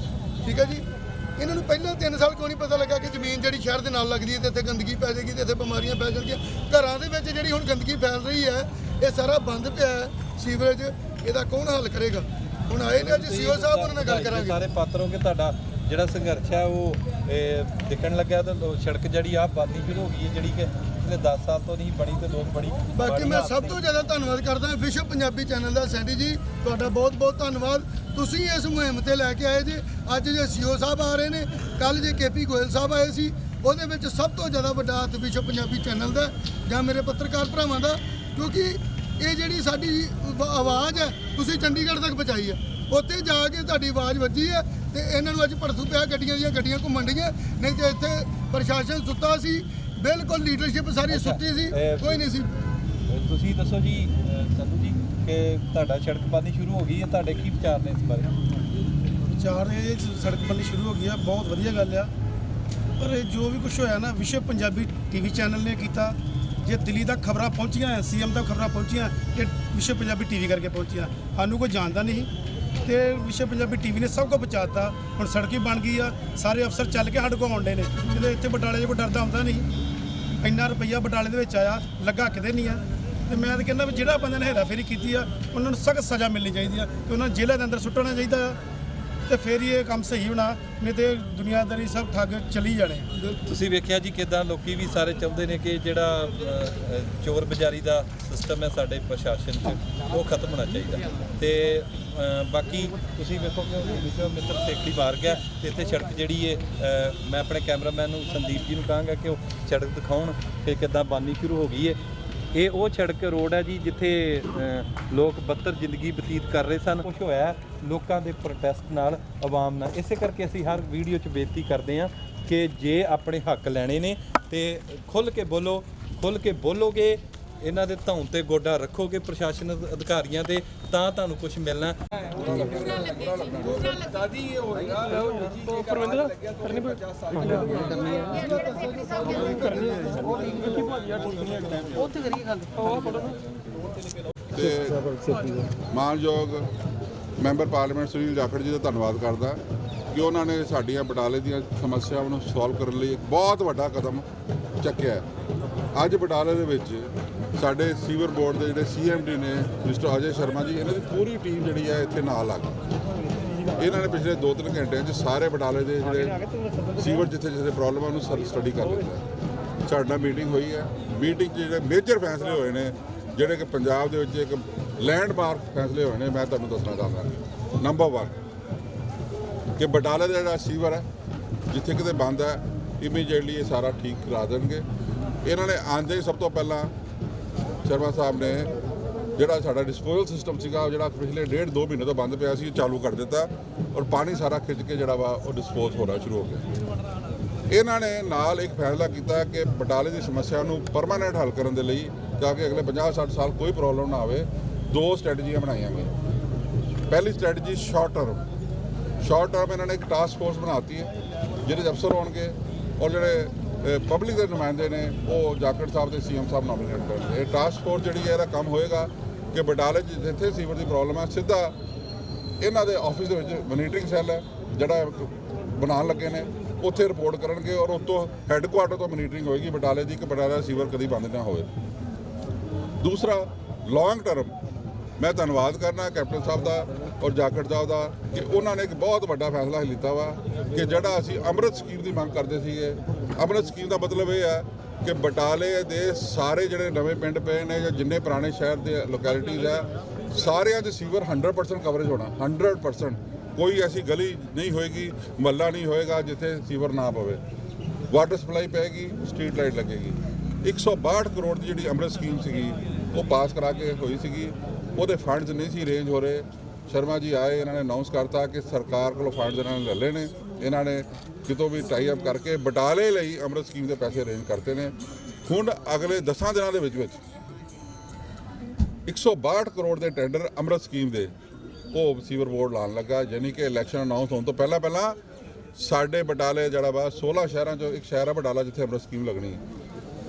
ਠੀਕ ਹੈ ਜੀ? ਇਹਨਾਂ ਨੂੰ ਪਹਿਲਾਂ 3 ਸਾਲ ਕਿਉਂ ਨਹੀਂ ਪਤਾ ਲੱਗਾ ਕਿ ਜ਼ਮੀਨ ਜਿਹੜੀ ਸ਼ਹਿਰ ਦੇ ਨਾਲ ਲੱਗਦੀ ਹੈ ਤੇ ਇੱਥੇ ਗੰਦਗੀ ਪੈ ਜਾਏਗੀ ਤੇ ਇੱਥੇ ਬਿਮਾਰੀਆਂ ਫੈਲ ਜਾਣਗੀਆਂ। ਘਰਾਂ ਦੇ ਵਿੱਚ ਜਿਹੜੀ ਹੁਣ ਗੰਦਗੀ ਫੈਲ ਰਹੀ ਹੈ ਇਹ ਸਾਰਾ ਬੰਦ ਪਿਆ ਹੈ ਸੀਵਰੇਜ। ਇਹਦਾ ਕੌਣ ਹੱਲ ਕਰੇਗਾ? ਹੁਣ ਆਏ ਨੇ ਅੱਜ ਸੀਓ ਸਾਹਿਬ ਉਹਨਾਂ ਨਾਲ ਗੱਲ ਕਰਾਂਗੇ। ਸਾਰੇ ਪਾਤਰੋਂ ਕਿ ਤੁਹਾਡਾ ਜਿਹੜਾ ਸੰਘਰਸ਼ ਹੈ ਉਹ ਦਿਖਣ ਲੱਗਿਆ ਤੇ ਸੜਕ ਜਿਹੜੀ ਆ ਬਣਨੀ ਸ਼ੁਰੂ ਹੋ ਗਈ ਹੈ ਜਿਹੜੀ ਕਿ ਪਿਛਲੇ 10 ਸਾਲ ਤੋਂ ਨਹੀਂ ਬਣੀ ਤੇ ਲੋਕ ਬੜੀ ਬਾਕੀ ਮੈਂ ਸਭ। ਤੋਂ ਜ਼ਿਆਦਾ ਧੰਨਵਾਦ ਕਰਦਾ ਹਾਂ ਵਿਸ਼ਵ ਪੰਜਾਬੀ ਚੈਨਲ ਦਾ ਸੈਂਡੀ ਜੀ ਤੁਹਾਡਾ ਬਹੁਤ ਬਹੁਤ ਧੰਨਵਾਦ। ਤੁਸੀਂ ਇਸ ਮੁਹਿੰਮ ਤੇ ਲੈ ਕੇ ਆਏ ਜੇ। ਅੱਜ ਜੇ ਸੀਓ ਸਾਹਿਬ ਆ ਰਹੇ ਨੇ ਕੱਲ ਜੇ ਕੇਪੀ ਗੋਇਲ ਸਾਹਿਬ ਆਏ ਸੀ ਉਹਦੇ ਵਿੱਚ ਸਭ ਤੋਂ ਜ਼ਿਆਦਾ ਵੱਡਾ ਹੱਥ ਵਿਸ਼ਵ ਪੰਜਾਬੀ ਚੈਨਲ ਦਾ ਜਾਂ ਮੇਰੇ ਪੱਤਰਕਾਰ ਭਰਾਵਾਂ ਦਾ ਕਿਉਂਕਿ ਇਹ ਜਿਹੜੀ ਸਾਡੀ ਆਵਾਜ਼ ਹੈ ਤੁਸੀਂ ਚੰਡੀਗੜ੍ਹ ਤੱਕ ਪਹੁੰਚਾਈ ਹੈ। ਉੱਥੇ ਜਾ ਕੇ ਤੁਹਾਡੀ ਆਵਾਜ਼ ਵੱਜੀ ਹੈ ਤੇ ਇਹਨਾਂ ਨੂੰ ਅੱਜ ਭੜਥੂ ਪਿਆ ਗੱਡੀਆਂ ਦੀਆਂ ਗੱਡੀਆਂ ਘੁੰਮਣ ਡੀਆਂ। ਨਹੀਂ ਤੇ ਇੱਥੇ ਪ੍ਰਸ਼ਾਸਨ ਸੁੱਤਾ ਸੀ ਬਿਲਕੁਲ ਲੀਡਰਸ਼ਿਪ ਸਾਰੀ ਸੁੱਤੀ ਸੀ ਕੋਈ ਨਹੀਂ ਸੀ। ਤੁਸੀਂ ਦੱਸੋ ਜੀ ਸੰਧੂ ਜੀ ਕਿ ਤੁਹਾਡਾ ਸੜਕ ਬਣਨੀ ਸ਼ੁਰੂ ਹੋ ਗਈ ਹੈ ਤੁਹਾਡੇ ਕੀ ਵਿਚਾਰ ਨੇ ਇਸ ਬਾਰੇ? ਚਾਰ ਨੇ ਇਹ ਸੜਕ ਬਣਨੀ ਸ਼ੁਰੂ ਹੋ ਗਈ ਆ ਬਹੁਤ ਵਧੀਆ ਗੱਲ ਆ। ਪਰ ਇਹ ਜੋ ਵੀ ਕੁਝ ਹੋਇਆ ਨਾ ਵਿਸ਼ਵ ਪੰਜਾਬੀ ਟੀਵੀ ਚੈਨਲ ਨੇ ਕੀਤਾ ਜੇ ਦਿੱਲੀ ਤੱਕ ਖਬਰਾਂ ਪਹੁੰਚੀਆਂ ਐ ਸੀਐਮ ਤੱਕ ਖਬਰਾਂ ਪਹੁੰਚੀਆਂ ਇਹ ਵਿਸ਼ਵ ਪੰਜਾਬੀ ਟੀਵੀ ਕਰਕੇ ਪਹੁੰਚੀਆਂ। ਸਾਨੂੰ ਕੋਈ ਜਾਣਦਾ ਨਹੀਂ। ਤੇ ਵਿਸ਼ੇ ਪੰਜਾਬੀ ਟੀਵੀ ਨੇ ਸਭ ਕੁਝ ਪਹੁੰਚਾਤਾ। ਹੁਣ ਸੜਕ ਹੀ ਬਣ ਗਈ ਆ, ਸਾਰੇ ਅਫਸਰ ਚੱਲ ਕੇ ਸਾਡੇ ਕੋਲ ਆਉਂਦੇ ਨੇ। ਕਿਤੇ ਇੱਥੇ ਬਟਾਲੇ 'ਚ ਕੋਈ ਡਰਦਾ ਹੁੰਦਾ ਨਹੀਂ। ਇੰਨਾ ਰੁਪਈਆ ਬਟਾਲੇ ਦੇ ਵਿੱਚ ਆਇਆ, ਲੱਗਾ ਕਿਤੇ ਨਹੀਂ ਆ। ਤੇ ਮੈਂ ਤਾਂ ਕਹਿੰਦਾ ਵੀ ਜਿਹੜਾ ਬੰਦੇ ਨੇ ਹੇਰਾਫੇਰੀ ਕੀਤੀ ਆ, ਉਹਨਾਂ ਨੂੰ ਸਖਤ ਸਜ਼ਾ ਮਿਲਣੀ ਚਾਹੀਦੀ ਆ ਤੇ ਉਹਨਾਂ ਨੂੰ ਜੇਲ੍ਹਾਂ ਦੇ ਅੰਦਰ ਸੁੱਟਣਾ ਚਾਹੀਦਾ ਆ। ਤੇ ਫਿਰ ਹੀ ਇਹ ਕੰਮ ਸਹੀ ਹੋਣਾ ਨਹੀਂ ਤੇ ਦੁਨੀਆਦਾਰੀ ਸਭ ਠੱਗ ਚਲੀ ਜਾਣੇ ਆ। ਤੁਸੀਂ ਵੇਖਿਆ ਜੀ ਕਿਦਾਂ ਲੋਕੀ ਵੀ ਸਾਰੇ ਚਾਹੁੰਦੇ ਨੇ ਕਿ ਜਿਹੜਾ ਅਹ, ਅਹ, ਚੋਰ ਬਜ਼ਾਰੀ ਦਾ ਸਿਸਟਮ ਹੈ ਸਾਡੇ ਪ੍ਰਸ਼ਾਸਨ 'ਚ ਉਹ ਖਤਮ ਹੋਣਾ ਚਾਹੀਦਾ। ਤੇ ਅਹ, ਬਾਕੀ ਤੁਸੀਂ ਵੇਖੋ ਕਿ ਵਿਸ਼ਵ ਮਿੱਤਰ ਸੇਖੜੀ ਬਾਹਰ ਗਿਆ ਤੇ ਇੱਥੇ ਸੜਕ ਜਿਹੜੀ ਹੈ ਅਹ, ਮੈਂ ਆਪਣੇ ਕੈਮਰਾਮੈਨ ਨੂੰ ਸੰਦੀਪ ਜੀ ਨੂੰ ਕਹਾਂਗਾ ਕਿ ਉਹ ਸੜਕ ਦਿਖਾਉਣ ਕਿ ਕਿਦਾਂ ਬਣਨੀ ਸ਼ੁਰੂ ਹੋ ਗਈ ਹੈ ਇਹ ਉਹ ਸੜਕ ਰੋਡ ਹੈ ਜੀ ਜਿੱਥੇ ਲੋਕ ਬੱਤਰ ਜ਼ਿੰਦਗੀ ਬਤੀਤ ਕਰ ਰਹੇ ਸਨ। ਕੁਝ ਹੋਇਆ ਲੋਕਾਂ ਦੇ ਪ੍ਰੋਟੈਸਟ ਨਾਲ ਆਵਾਮ ਨਾਲ। ਇਸੇ ਕਰਕੇ ਅਸੀਂ ਹਰ ਵੀਡੀਓ 'ਚ ਬੇਨਤੀ ਕਰਦੇ ਹਾਂ ਕਿ ਜੇ ਆਪਣੇ ਹੱਕ ਲੈਣੇ ਨੇ ਤੇ ਖੁੱਲ ਕੇ ਬੋਲੋ ਖੁੱਲ ਕੇ ਬੋਲੋਗੇ ਇਹਨਾਂ ਦੇ ਧੌਣ ਤੇ ਗੋਡਾ ਰੱਖੋਗੇ ਪ੍ਰਸ਼ਾਸਨ ਅਧ- ਅਧਿਕਾਰੀਆਂ ਦੇ ਤਾਂ ਤੁਹਾਨੂੰ ਕੁਝ ਮਿਲਣਾ। ਤੇ ਮਾਨਯੋਗ ਮੈਂਬਰ ਪਾਰਲੀਮੈਂਟ ਸੁਨੀਲ ਜਾਖੜ ਜੀ ਦਾ ਧੰਨਵਾਦ ਕਰਦਾ ਕਿ ਉਹਨਾਂ ਨੇ ਸਾਡੀਆਂ ਬਟਾਲੇ ਦੀਆਂ ਸਮੱਸਿਆਵਾਂ ਨੂੰ ਸੋਲਵ ਕਰਨ ਲਈ ਇੱਕ ਬਹੁਤ ਵੱਡਾ ਕਦਮ ਚੱਕਿਆ। ਅੱਜ ਬਟਾਲੇ ਦੇ ਵਿੱਚ ਸਾਡੇ ਸੀਵਰ ਬੋਰਡ ਦੇ ਜਿਹੜੇ ਸੀਐਮਡੀ ਨੇ, ਮਿਸਟਰ ਅਜੇ ਸ਼ਰਮਾ ਜੀ, ਇਹਨਾਂ ਦੀ ਪੂਰੀ ਟੀਮ ਜਿਹੜੀ ਹੈ ਇੱਥੇ ਨਾਲ ਆ ਗਈ। ਇਹਨਾਂ ਨੇ ਪਿਛਲੇ 2-3 ਘੰਟਿਆਂ 'ਚ ਸਾਰੇ ਬਟਾਲੇ ਦੇ ਜਿਹੜੇ ਸੀਵਰ ਜਿੱਥੇ ਜਿੱਥੇ ਪ੍ਰੋਬਲਮ ਆ, ਉਹਨੂੰ ਸਟੱਡੀ ਕਰ ਲਿੱਤਾ ਸਾਡੇ ਨਾਲ ਮੀਟਿੰਗ ਹੋਈ ਹੈ। ਮੀਟਿੰਗ 'ਚ ਜਿਹੜੇ ਮੇਜਰ ਫੈਸਲੇ ਹੋਏ ਨੇ, ਜਿਹੜੇ ਕਿ ਪੰਜਾਬ ਦੇ ਵਿੱਚ ਇੱਕ ਲੈਂਡਮਾਰਕ ਫੈਸਲੇ ਹੋਏ ਨੇ, ਮੈਂ ਤੁਹਾਨੂੰ ਦੱਸਣਾ ਚਾਹੁੰਦਾ। ਨੰਬਰ 1 ਕਿ ਬਟਾਲੇ ਦਾ ਜਿਹੜਾ ਸੀਵਰ ਹੈ, ਜਿੱਥੇ ਕਿਤੇ ਬੰਦ ਹੈ ਇਮੀਡੀਏਟਲੀ ਇਹ ਸਾਰਾ ਠੀਕ ਕਰਾ ਦੇਣਗੇ। ਇਹਨਾਂ ਨੇ ਆਂਦੇ ਹੀ ਸਭ ਤੋਂ ਪਹਿਲਾਂ ਸ਼ਰਮਾ ਸਾਹਿਬ ਨੇ ਜਿਹੜਾ ਸਾਡਾ ਡਿਸਪੋਜ਼ਲ ਸਿਸਟਮ ਸੀਗਾ ਉਹ ਜਿਹੜਾ ਪਿਛਲੇ ਡੇਢ ਦੋ ਮਹੀਨੇ ਤੋਂ ਬੰਦ ਪਿਆ ਸੀ ਉਹ ਚਾਲੂ ਕਰ ਦਿੱਤਾ ਔਰ ਪਾਣੀ ਸਾਰਾ ਖਿੱਚ ਕੇ ਜਿਹੜਾ ਵਾ ਉਹ ਡਿਸਪੋਜ਼ ਹੋਣਾ ਸ਼ੁਰੂ ਹੋ ਗਿਆ। ਇਹਨਾਂ ਨੇ ਨਾਲ ਇੱਕ ਫੈਸਲਾ ਕੀਤਾ ਕਿ ਬਟਾਲੇ ਦੀ ਸਮੱਸਿਆ ਨੂੰ ਪਰਮਾਨੈਂਟ ਹੱਲ ਕਰਨ ਦੇ ਲਈ ਤਾਂ ਕਿ ਅਗਲੇ 50-60 ਸਾਲ ਕੋਈ ਪ੍ਰੋਬਲਮ ਨਾ ਆਵੇ, ਦੋ ਸਟ੍ਰੈਟਜੀਆਂ ਬਣਾਈਆਂ ਗਈਆਂ। ਪਹਿਲੀ strategy short term short term ਇਹਨਾਂ ਨੇ ਇੱਕ ਟਾਸਕ ਫੋਰਸ ਬਣਾਤੀ ਹੈ, ਜਿਹਦੇ ਅਫਸਰ ਹੋਣਗੇ ਔਰ ਜਿਹੜੇ ਪਬਲਿਕ ਦੇ ਨੁਮਾਇੰਦੇ ਨੇ, ਉਹ ਜਾਖੜ ਸਾਹਿਬ ਤੇ ਸੀਐਮ ਸਾਹਿਬ ਨੋਮੀਨੇਟ ਕਰਨਗੇ ਇਹ ਟਾਸਕ ਫੋਰਸ ਜਿਹੜੀ ਹੈ, ਇਹਦਾ ਕੰਮ ਹੋਏਗਾ ਕਿ ਬਟਾਲੇ 'ਚ ਜਿੱਥੇ ਸੀਵਰ ਦੀ ਪ੍ਰੋਬਲਮ ਹੈ, ਸਿੱਧਾ ਇਹਨਾਂ ਦੇ ਆਫਿਸ ਦੇ ਵਿੱਚ ਮੋਨੀਟਰਿੰਗ ਸੈੱਲ ਹੈ, ਜਿਹੜਾ ਬਣਾਉਣ ਲੱਗੇ ਨੇ, ਉੱਥੇ ਰਿਪੋਰਟ ਕਰਨਗੇ ਔਰ ਉਤੋਂ ਹੈੱਡਕੁਆਟਰ ਤੋਂ ਮੋਨੀਟਰਿੰਗ ਹੋਏਗੀ, ਬਟਾਲੇ ਦੀ, ਕਿ ਬਟਾਲਾ ਸੀਵਰ ਕਦੀ ਬੰਦ ਨਾ ਹੋਵੇ। ਦੂਸਰਾ ਲੌਂਗ ਟਰਮ ਮੈਂ ਧੰਨਵਾਦ ਕਰਨਾ ਕੈਪਟਨ ਸਾਹਿਬ ਦਾ ਔਰ ਜਾਕੜ ਸਾਹਿਬ ਦਾ, ਕਿ ਉਹਨਾਂ ਨੇ ਇੱਕ ਬਹੁਤ ਵੱਡਾ ਫੈਸਲਾ ਲਿੱਤਾ ਵਾ ਕਿ ਜਿਹੜਾ ਅਸੀਂ ਅੰਮ੍ਰਿਤ ਸਕੀਮ ਦੀ ਮੰਗ ਕਰਦੇ ਸੀਗੇ, ਅੰਮ੍ਰਿਤ ਸਕੀਮ ਦਾ ਮਤਲਬ ਇਹ ਹੈ ਕਿ ਬਟਾਲੇ ਦੇ ਸਾਰੇ ਜਿਹੜੇ ਨਵੇਂ ਪਿੰਡ ਪਏ ਨੇ ਜਾਂ ਜਿੰਨੇ ਪੁਰਾਣੇ ਸ਼ਹਿਰ ਦੇ ਲੋਕੈਲਿਟੀਜ਼ ਆ ਸਾਰਿਆਂ ਦੇ ਸੀਵਰ 100% ਕਵਰੇਜ ਹੋਣਾ 100% ਕੋਈ ਐਸੀ ਗਲੀ ਨਹੀਂ ਹੋਏਗੀ ਮਹੱਲਾ ਨਹੀਂ ਹੋਏਗਾ ਜਿੱਥੇ ਸੀਵਰ ਨਾ ਪਵੇ। ਵਾਟਰ ਸਪਲਾਈ ਪੈਗੀ ਸਟਰੀਟ ਲਾਈਟ ਲੱਗੇਗੀ। 162 ਕਰੋੜ ਦੀ ਜਿਹੜੀ ਅੰਮ੍ਰਿਤ ਸਕੀਮ ਸੀਗੀ, ਉਹ ਪਾਸ ਕਰਾ ਕੇ ਹੋਈ ਸੀਗੀ। ਉਹਦੇ ਫੰਡਸ ਨਹੀਂ ਸੀ ਰੇਂਜ ਹੋ ਰਹੇ। ਸ਼ਰਮਾ ਜੀ ਆਏ, ਇਹਨਾਂ ਨੇ ਅਨਾਉਂਸ ਕਰਤਾ ਕਿ ਸਰਕਾਰ ਕੋਲੋਂ ਫੰਡਸ ਇਹਨਾਂ ਨੇ ਲੈ ਲਏ ਨੇ। ਇਹਨਾਂ ਨੇ ਕਿਤੋਂ ਵੀ ਟਾਈ ਅਪ ਕਰਕੇ ਬਟਾਲੇ ਲਈ ਅੰਮ੍ਰਿਤ ਸਕੀਮ ਦੇ ਪੈਸੇ ਅਰੇਂਜ ਕਰਤੇ ਨੇ। ਹੁਣ ਅਗਲੇ 10 ਦਿਨਾਂ ਦੇ ਵਿੱਚ ਵਿੱਚ 162 ਕਰੋੜ ਦੇ ਟੈਂਡਰ ਅੰਮ੍ਰਿਤ ਸਕੀਮ ਦੇ ਉਹ ਸੀਵਰ ਬੋਰਡ ਲਾਣ ਲੱਗਾ, ਯਾਨੀ ਕਿ ਇਲੈਕਸ਼ਨ ਅਨਾਉਂਸ ਹੋਣ ਤੋਂ ਪਹਿਲਾਂ ਪਹਿਲਾਂ ਸਾਡੇ ਬਟਾਲੇ ਜਿਹੜਾ ਵਾ 16 ਸ਼ਹਿਰਾਂ ਚੋਂ ਇੱਕ ਸ਼ਹਿਰ ਆ ਬਟਾਲਾ ਜਿੱਥੇ ਅੰਮ੍ਰਿਤ ਸਕੀਮ ਲੱਗਣੀ ਹੈ।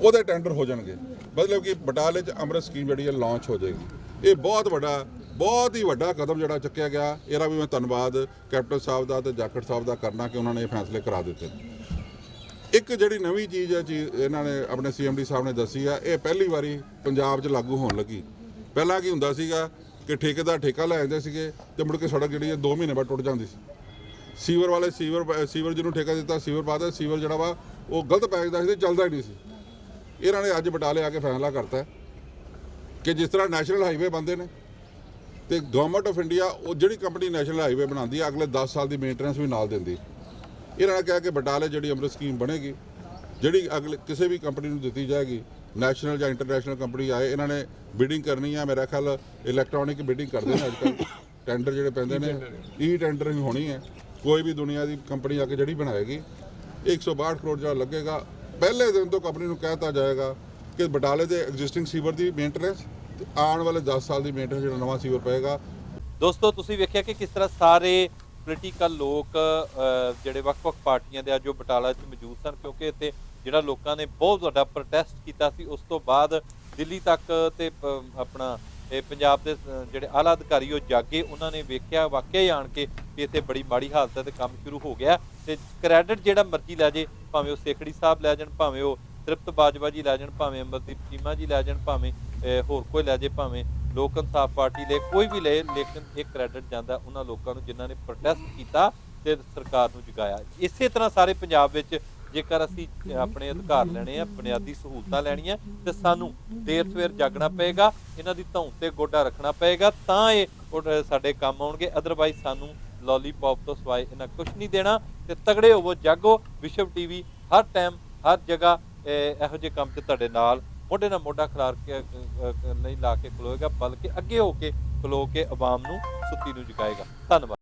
ਉਹਦੇ ਟੈਂਡਰ ਹੋ ਜਾਣਗੇ। ਮਤਲਬ ਕਿ ਬਟਾਲੇ 'ਚ ਅੰਮ੍ਰਿਤ ਸਕੀਮ ਜਿਹੜੀ ਹੈ ਲਾਂਚ ਹੋ ਜਾਏਗੀ। ਇਹ ਬਹੁਤ ਵੱਡਾ ਬਹੁਤ ਹੀ ਵੱਡਾ ਕਦਮ ਜਿਹੜਾ ਚੱਕਿਆ ਗਿਆ। ਇਹਦਾ ਵੀ ਮੈਂ ਧੰਨਵਾਦ ਕੈਪਟਨ ਸਾਹਿਬ ਦਾ ਤੇ ਜਾਖੜ ਸਾਹਿਬ ਦਾ ਕਰਨਾ ਕਿ ਉਹਨਾਂ ਨੇ ਇਹ ਫੈਸਲੇ ਕਰਾ ਦਿੱਤੇ। ਇੱਕ ਜਿਹੜੀ ਨਵੀਂ ਚੀਜ਼ ਹੈ ਜੀ, ਇਹਨਾਂ ਨੇ ਆਪਣੇ ਸੀਐਮਡੀ ਸਾਹਿਬ ਨੇ ਦੱਸੀ ਆ, ਇਹ ਪਹਿਲੀ ਵਾਰੀ ਪੰਜਾਬ 'ਚ ਲਾਗੂ ਹੋਣ ਲੱਗੀ। ਪਹਿਲਾਂ ਕੀ ਹੁੰਦਾ ਸੀਗਾ ਕਿ ਠੇਕੇਦਾਰ ਠੇਕਾ ਲੈ ਜਾਂਦੇ ਸੀਗੇ ਤੇ ਮੁੜ ਕੇ ਸੜਕ ਜਿਹੜੀ ਹੈ 2 ਮਹੀਨੇ ਬਾਅਦ ਟੁੱਟ ਜਾਂਦੀ ਸੀ। ਸੀਵਰ ਵਾਲੇ ਸੀਵਰ ਸੀਵਰ ਜਿਹਨੂੰ ਠੇਕਾ ਦਿੱਤਾ, ਸੀਵਰ ਪਾਦਾ ਸੀਵਰ ਜਿਹੜਾ ਵਾ, ਉਹ ਗਲਤ ਪੈ ਜਾਂਦਾ ਸੀ ਤੇ ਚੱਲਦਾ ਹੀ ਨਹੀਂ ਸੀ। ਇਹਨਾਂ ਨੇ ਅੱਜ ਬਟਾਲੇ ਆ ਕੇ ਫੈਸਲਾ ਕਰਤਾ ਕਿ ਜਿਸ ਤਰ੍ਹਾਂ ਨੈਸ਼ਨਲ ਹਾਈਵੇ ਬੰਦੇ ਨੇ ਤੇ ਗਵਰਨਮੈਂਟ ਆਫ ਇੰਡੀਆ ਉਹ ਜਿਹੜੀ ਕੰਪਨੀ ਨੈਸ਼ਨਲ ਹਾਈਵੇ ਬਣਾਉਂਦੀ ਹੈ ਅਗਲੇ 10 ਸਾਲ ਦੀ ਮੇਨਟੇਨੈਂਸ ਵੀ ਨਾਲ ਦਿੰਦੀ। ਇਹਨਾਂ ਨੇ ਕਿਹਾ ਕਿ ਬਟਾਲੇ ਜਿਹੜੀ ਅੰਮ੍ਰਿਤ ਸਕੀਮ ਬਣੇਗੀ, ਜਿਹੜੀ ਅਗਲੇ ਕਿਸੇ ਵੀ ਕੰਪਨੀ ਨੂੰ ਦਿੱਤੀ ਜਾਏਗੀ ਨੈਸ਼ਨਲ ਜਾਂ ਇੰਟਰਨੈਸ਼ਨਲ ਕੰਪਨੀ ਆਏ, ਇਹਨਾਂ ਨੇ ਬਿਡਿੰਗ ਕਰਨੀ ਆ, ਮੇਰਾ ਖਿਆਲ ਇਲੈਕਟ੍ਰੋਨਿਕ ਬਿਡਿੰਗ ਕਰਦੇ ਨੇ ਅੱਜਕੱਲ ਟੈਂਡਰ ਜਿਹੜੇ ਪੈਂਦੇ ਨੇ ਈ ਟੈਂਡਰਿੰਗ ਹੋਣੀ ਹੈ। ਕੋਈ ਵੀ ਦੁਨੀਆ ਦੀ ਕੰਪਨੀ ਆ ਕੇ ਜਿਹੜੀ ਬਣਾਏਗੀ 162 ਕਰੋੜ ਜਿਹੜਾ ਲੱਗੇਗਾ। ਪਹਿਲੇ ਦਿਨ ਤੋਂ ਕੰਪਨੀ ਨੂੰ ਕਹਿਤਾ ਜਾਏਗਾ ਕਿ ਬਟਾਲੇ ਦੇ ਐਗਜ਼ਿਸਟਿੰਗ ਸੀਵਰ ਦੀ ਮੇਨਟੇਨੈਂਸ ਤੇ ਆਉਣ ਵਾਲੇ 10 ਸਾਲ ਦੀ ਮੇਨਟੇਨੈਂਸ ਜਿਹੜਾ ਨਵਾਂ ਸੀਵਰ ਪਏਗਾ। ਦੋਸਤੋ, ਤੁਸੀਂ ਵੇਖਿਆ ਕਿ ਕਿਸ ਤਰ੍ਹਾਂ ਸਾਰੇ ਪੋਲੀਟੀਕਲ ਲੋਕ ਜਿਹੜੇ ਵੱਖ-ਵੱਖ ਪਾਰਟੀਆਂ ਦੇ ਅੱਜ ਉਹ ਬਟਾਲਾ 'ਚ ਮੌਜੂਦ ਸਨ, ਕਿਉਂਕਿ ਇੱਥੇ ਜਿਹੜਾ ਲੋਕਾਂ ਨੇ ਬਹੁਤ ਵੱਡਾ ਪ੍ਰੋਟੈਸਟ ਕੀਤਾ ਸੀ, ਉਸ ਤੋਂ ਬਾਅਦ ਦਿੱਲੀ ਤੱਕ ਤੇ ਆਪਣਾ ਇਹ ਪੰਜਾਬ ਦੇ ਜਿਹੜੇ ਆਲਾ ਅਧਿਕਾਰੀ ਉਹ ਜਾਗੇ, ਉਹਨਾਂ ਨੇ ਵੇਖਿਆ, ਵਾਕਿਆ ਹੀ ਆਣ ਕੇ ਵੀ ਇੱਥੇ ਬੜੀ ਮਾੜੀ ਹਾਲਤ ਹੈ ਤੇ ਕੰਮ ਸ਼ੁਰੂ ਹੋ ਗਿਆ। ਤੇ ਕ੍ਰੈਡਿਟ ਜਿਹੜਾ ਮਰਜ਼ੀ ਲੈ ਜੇ, ਭਾਵੇਂ ਉਹ ਸੇਖੜੀ ਸਾਹਿਬ ਲੈ ਜਾਣ, ਭਾਵੇਂ ਉਹ ਤ੍ਰਿਪਤ ਬਾਜਵਾ ਜੀ ਲੈ ਜਾਣ, ਭਾਵੇਂ ਅਮਰਦੀਪ ਚੀਮਾ ਜੀ ਲੈ ਜਾਣ, ਭਾਵੇਂ ਹੋਰ ਕੋਈ ਲੈ ਜੇ ਭਾਵੇਂ ਲੋਕ ਇਨਸਾਫ ਪਾਰਟੀ ਲੈ ਕੋਈ ਵੀ ਲੈ ਲੇਕਿਨ ਇਹ ਕ੍ਰੈਡਿਟ ਜਾਂਦਾ ਉਹਨਾਂ ਲੋਕਾਂ ਨੂੰ ਜਿਨ੍ਹਾਂ ਨੇ ਪ੍ਰੋਟੈਸਟ ਕੀਤਾ ਤੇ ਸਰਕਾਰ ਨੂੰ ਜਗਾਇਆ। ਇਸੇ ਤਰ੍ਹਾਂ ਸਾਰੇ ਪੰਜਾਬ ਵਿੱਚ ਜੇਕਰ ਅਸੀਂ ਆਪਣੇ ਅਧਿਕਾਰ ਲੈਣੇ ਆ, ਬੁਨਿਆਦੀ ਸਹੂਲਤਾਂ ਲੈਣੀਆਂ, ਤੇ ਸਾਨੂੰ ਦੇਰ ਸਵੇਰ ਜਾਗਣਾ ਪਏਗਾ, ਇਹਨਾਂ ਦੀ ਧੌਣ ਤੇ ਗੋਡਾ ਰੱਖਣਾ ਪਏਗਾ, ਤਾਂ ਇਹ ਸਾਡੇ ਕੰਮ ਆਉਣਗੇ। ਅਦਰਵਾਈਜ਼ ਸਾਨੂੰ ਲੋਲੀਪੌਪ ਤੋਂ ਸਵਾਏ ਇਹਨਾਂ ਕੁਝ ਨਹੀਂ ਦੇਣਾ ਤੇ ਤਗੜੇ ਹੋਵੋ, ਜਾਗੋ। ਵਿਸ਼ਵ ਟੀਵੀ ਹਰ ਟਾਈਮ ਹਰ ਜਗ੍ਹਾ ਇਹ ਇਹੋ ਜਿਹੇ ਕੰਮ 'ਚ ਤੁਹਾਡੇ ਨਾਲ ਮੋਢੇ ਨਾਲ ਮੋਢਾ ਖਿਲਾਰ ਕੇ ਨਹੀਂ ਲਾ ਕੇ ਖਲੋਏਗਾ, ਬਲਕਿ ਅੱਗੇ ਹੋ ਕੇ ਖਲੋ ਕੇ ਆਵਾਮ ਨੂੰ ਸੁੱਤੀ ਨੂੰ ਜਗਾਏਗਾ। ਧੰਨਵਾਦ।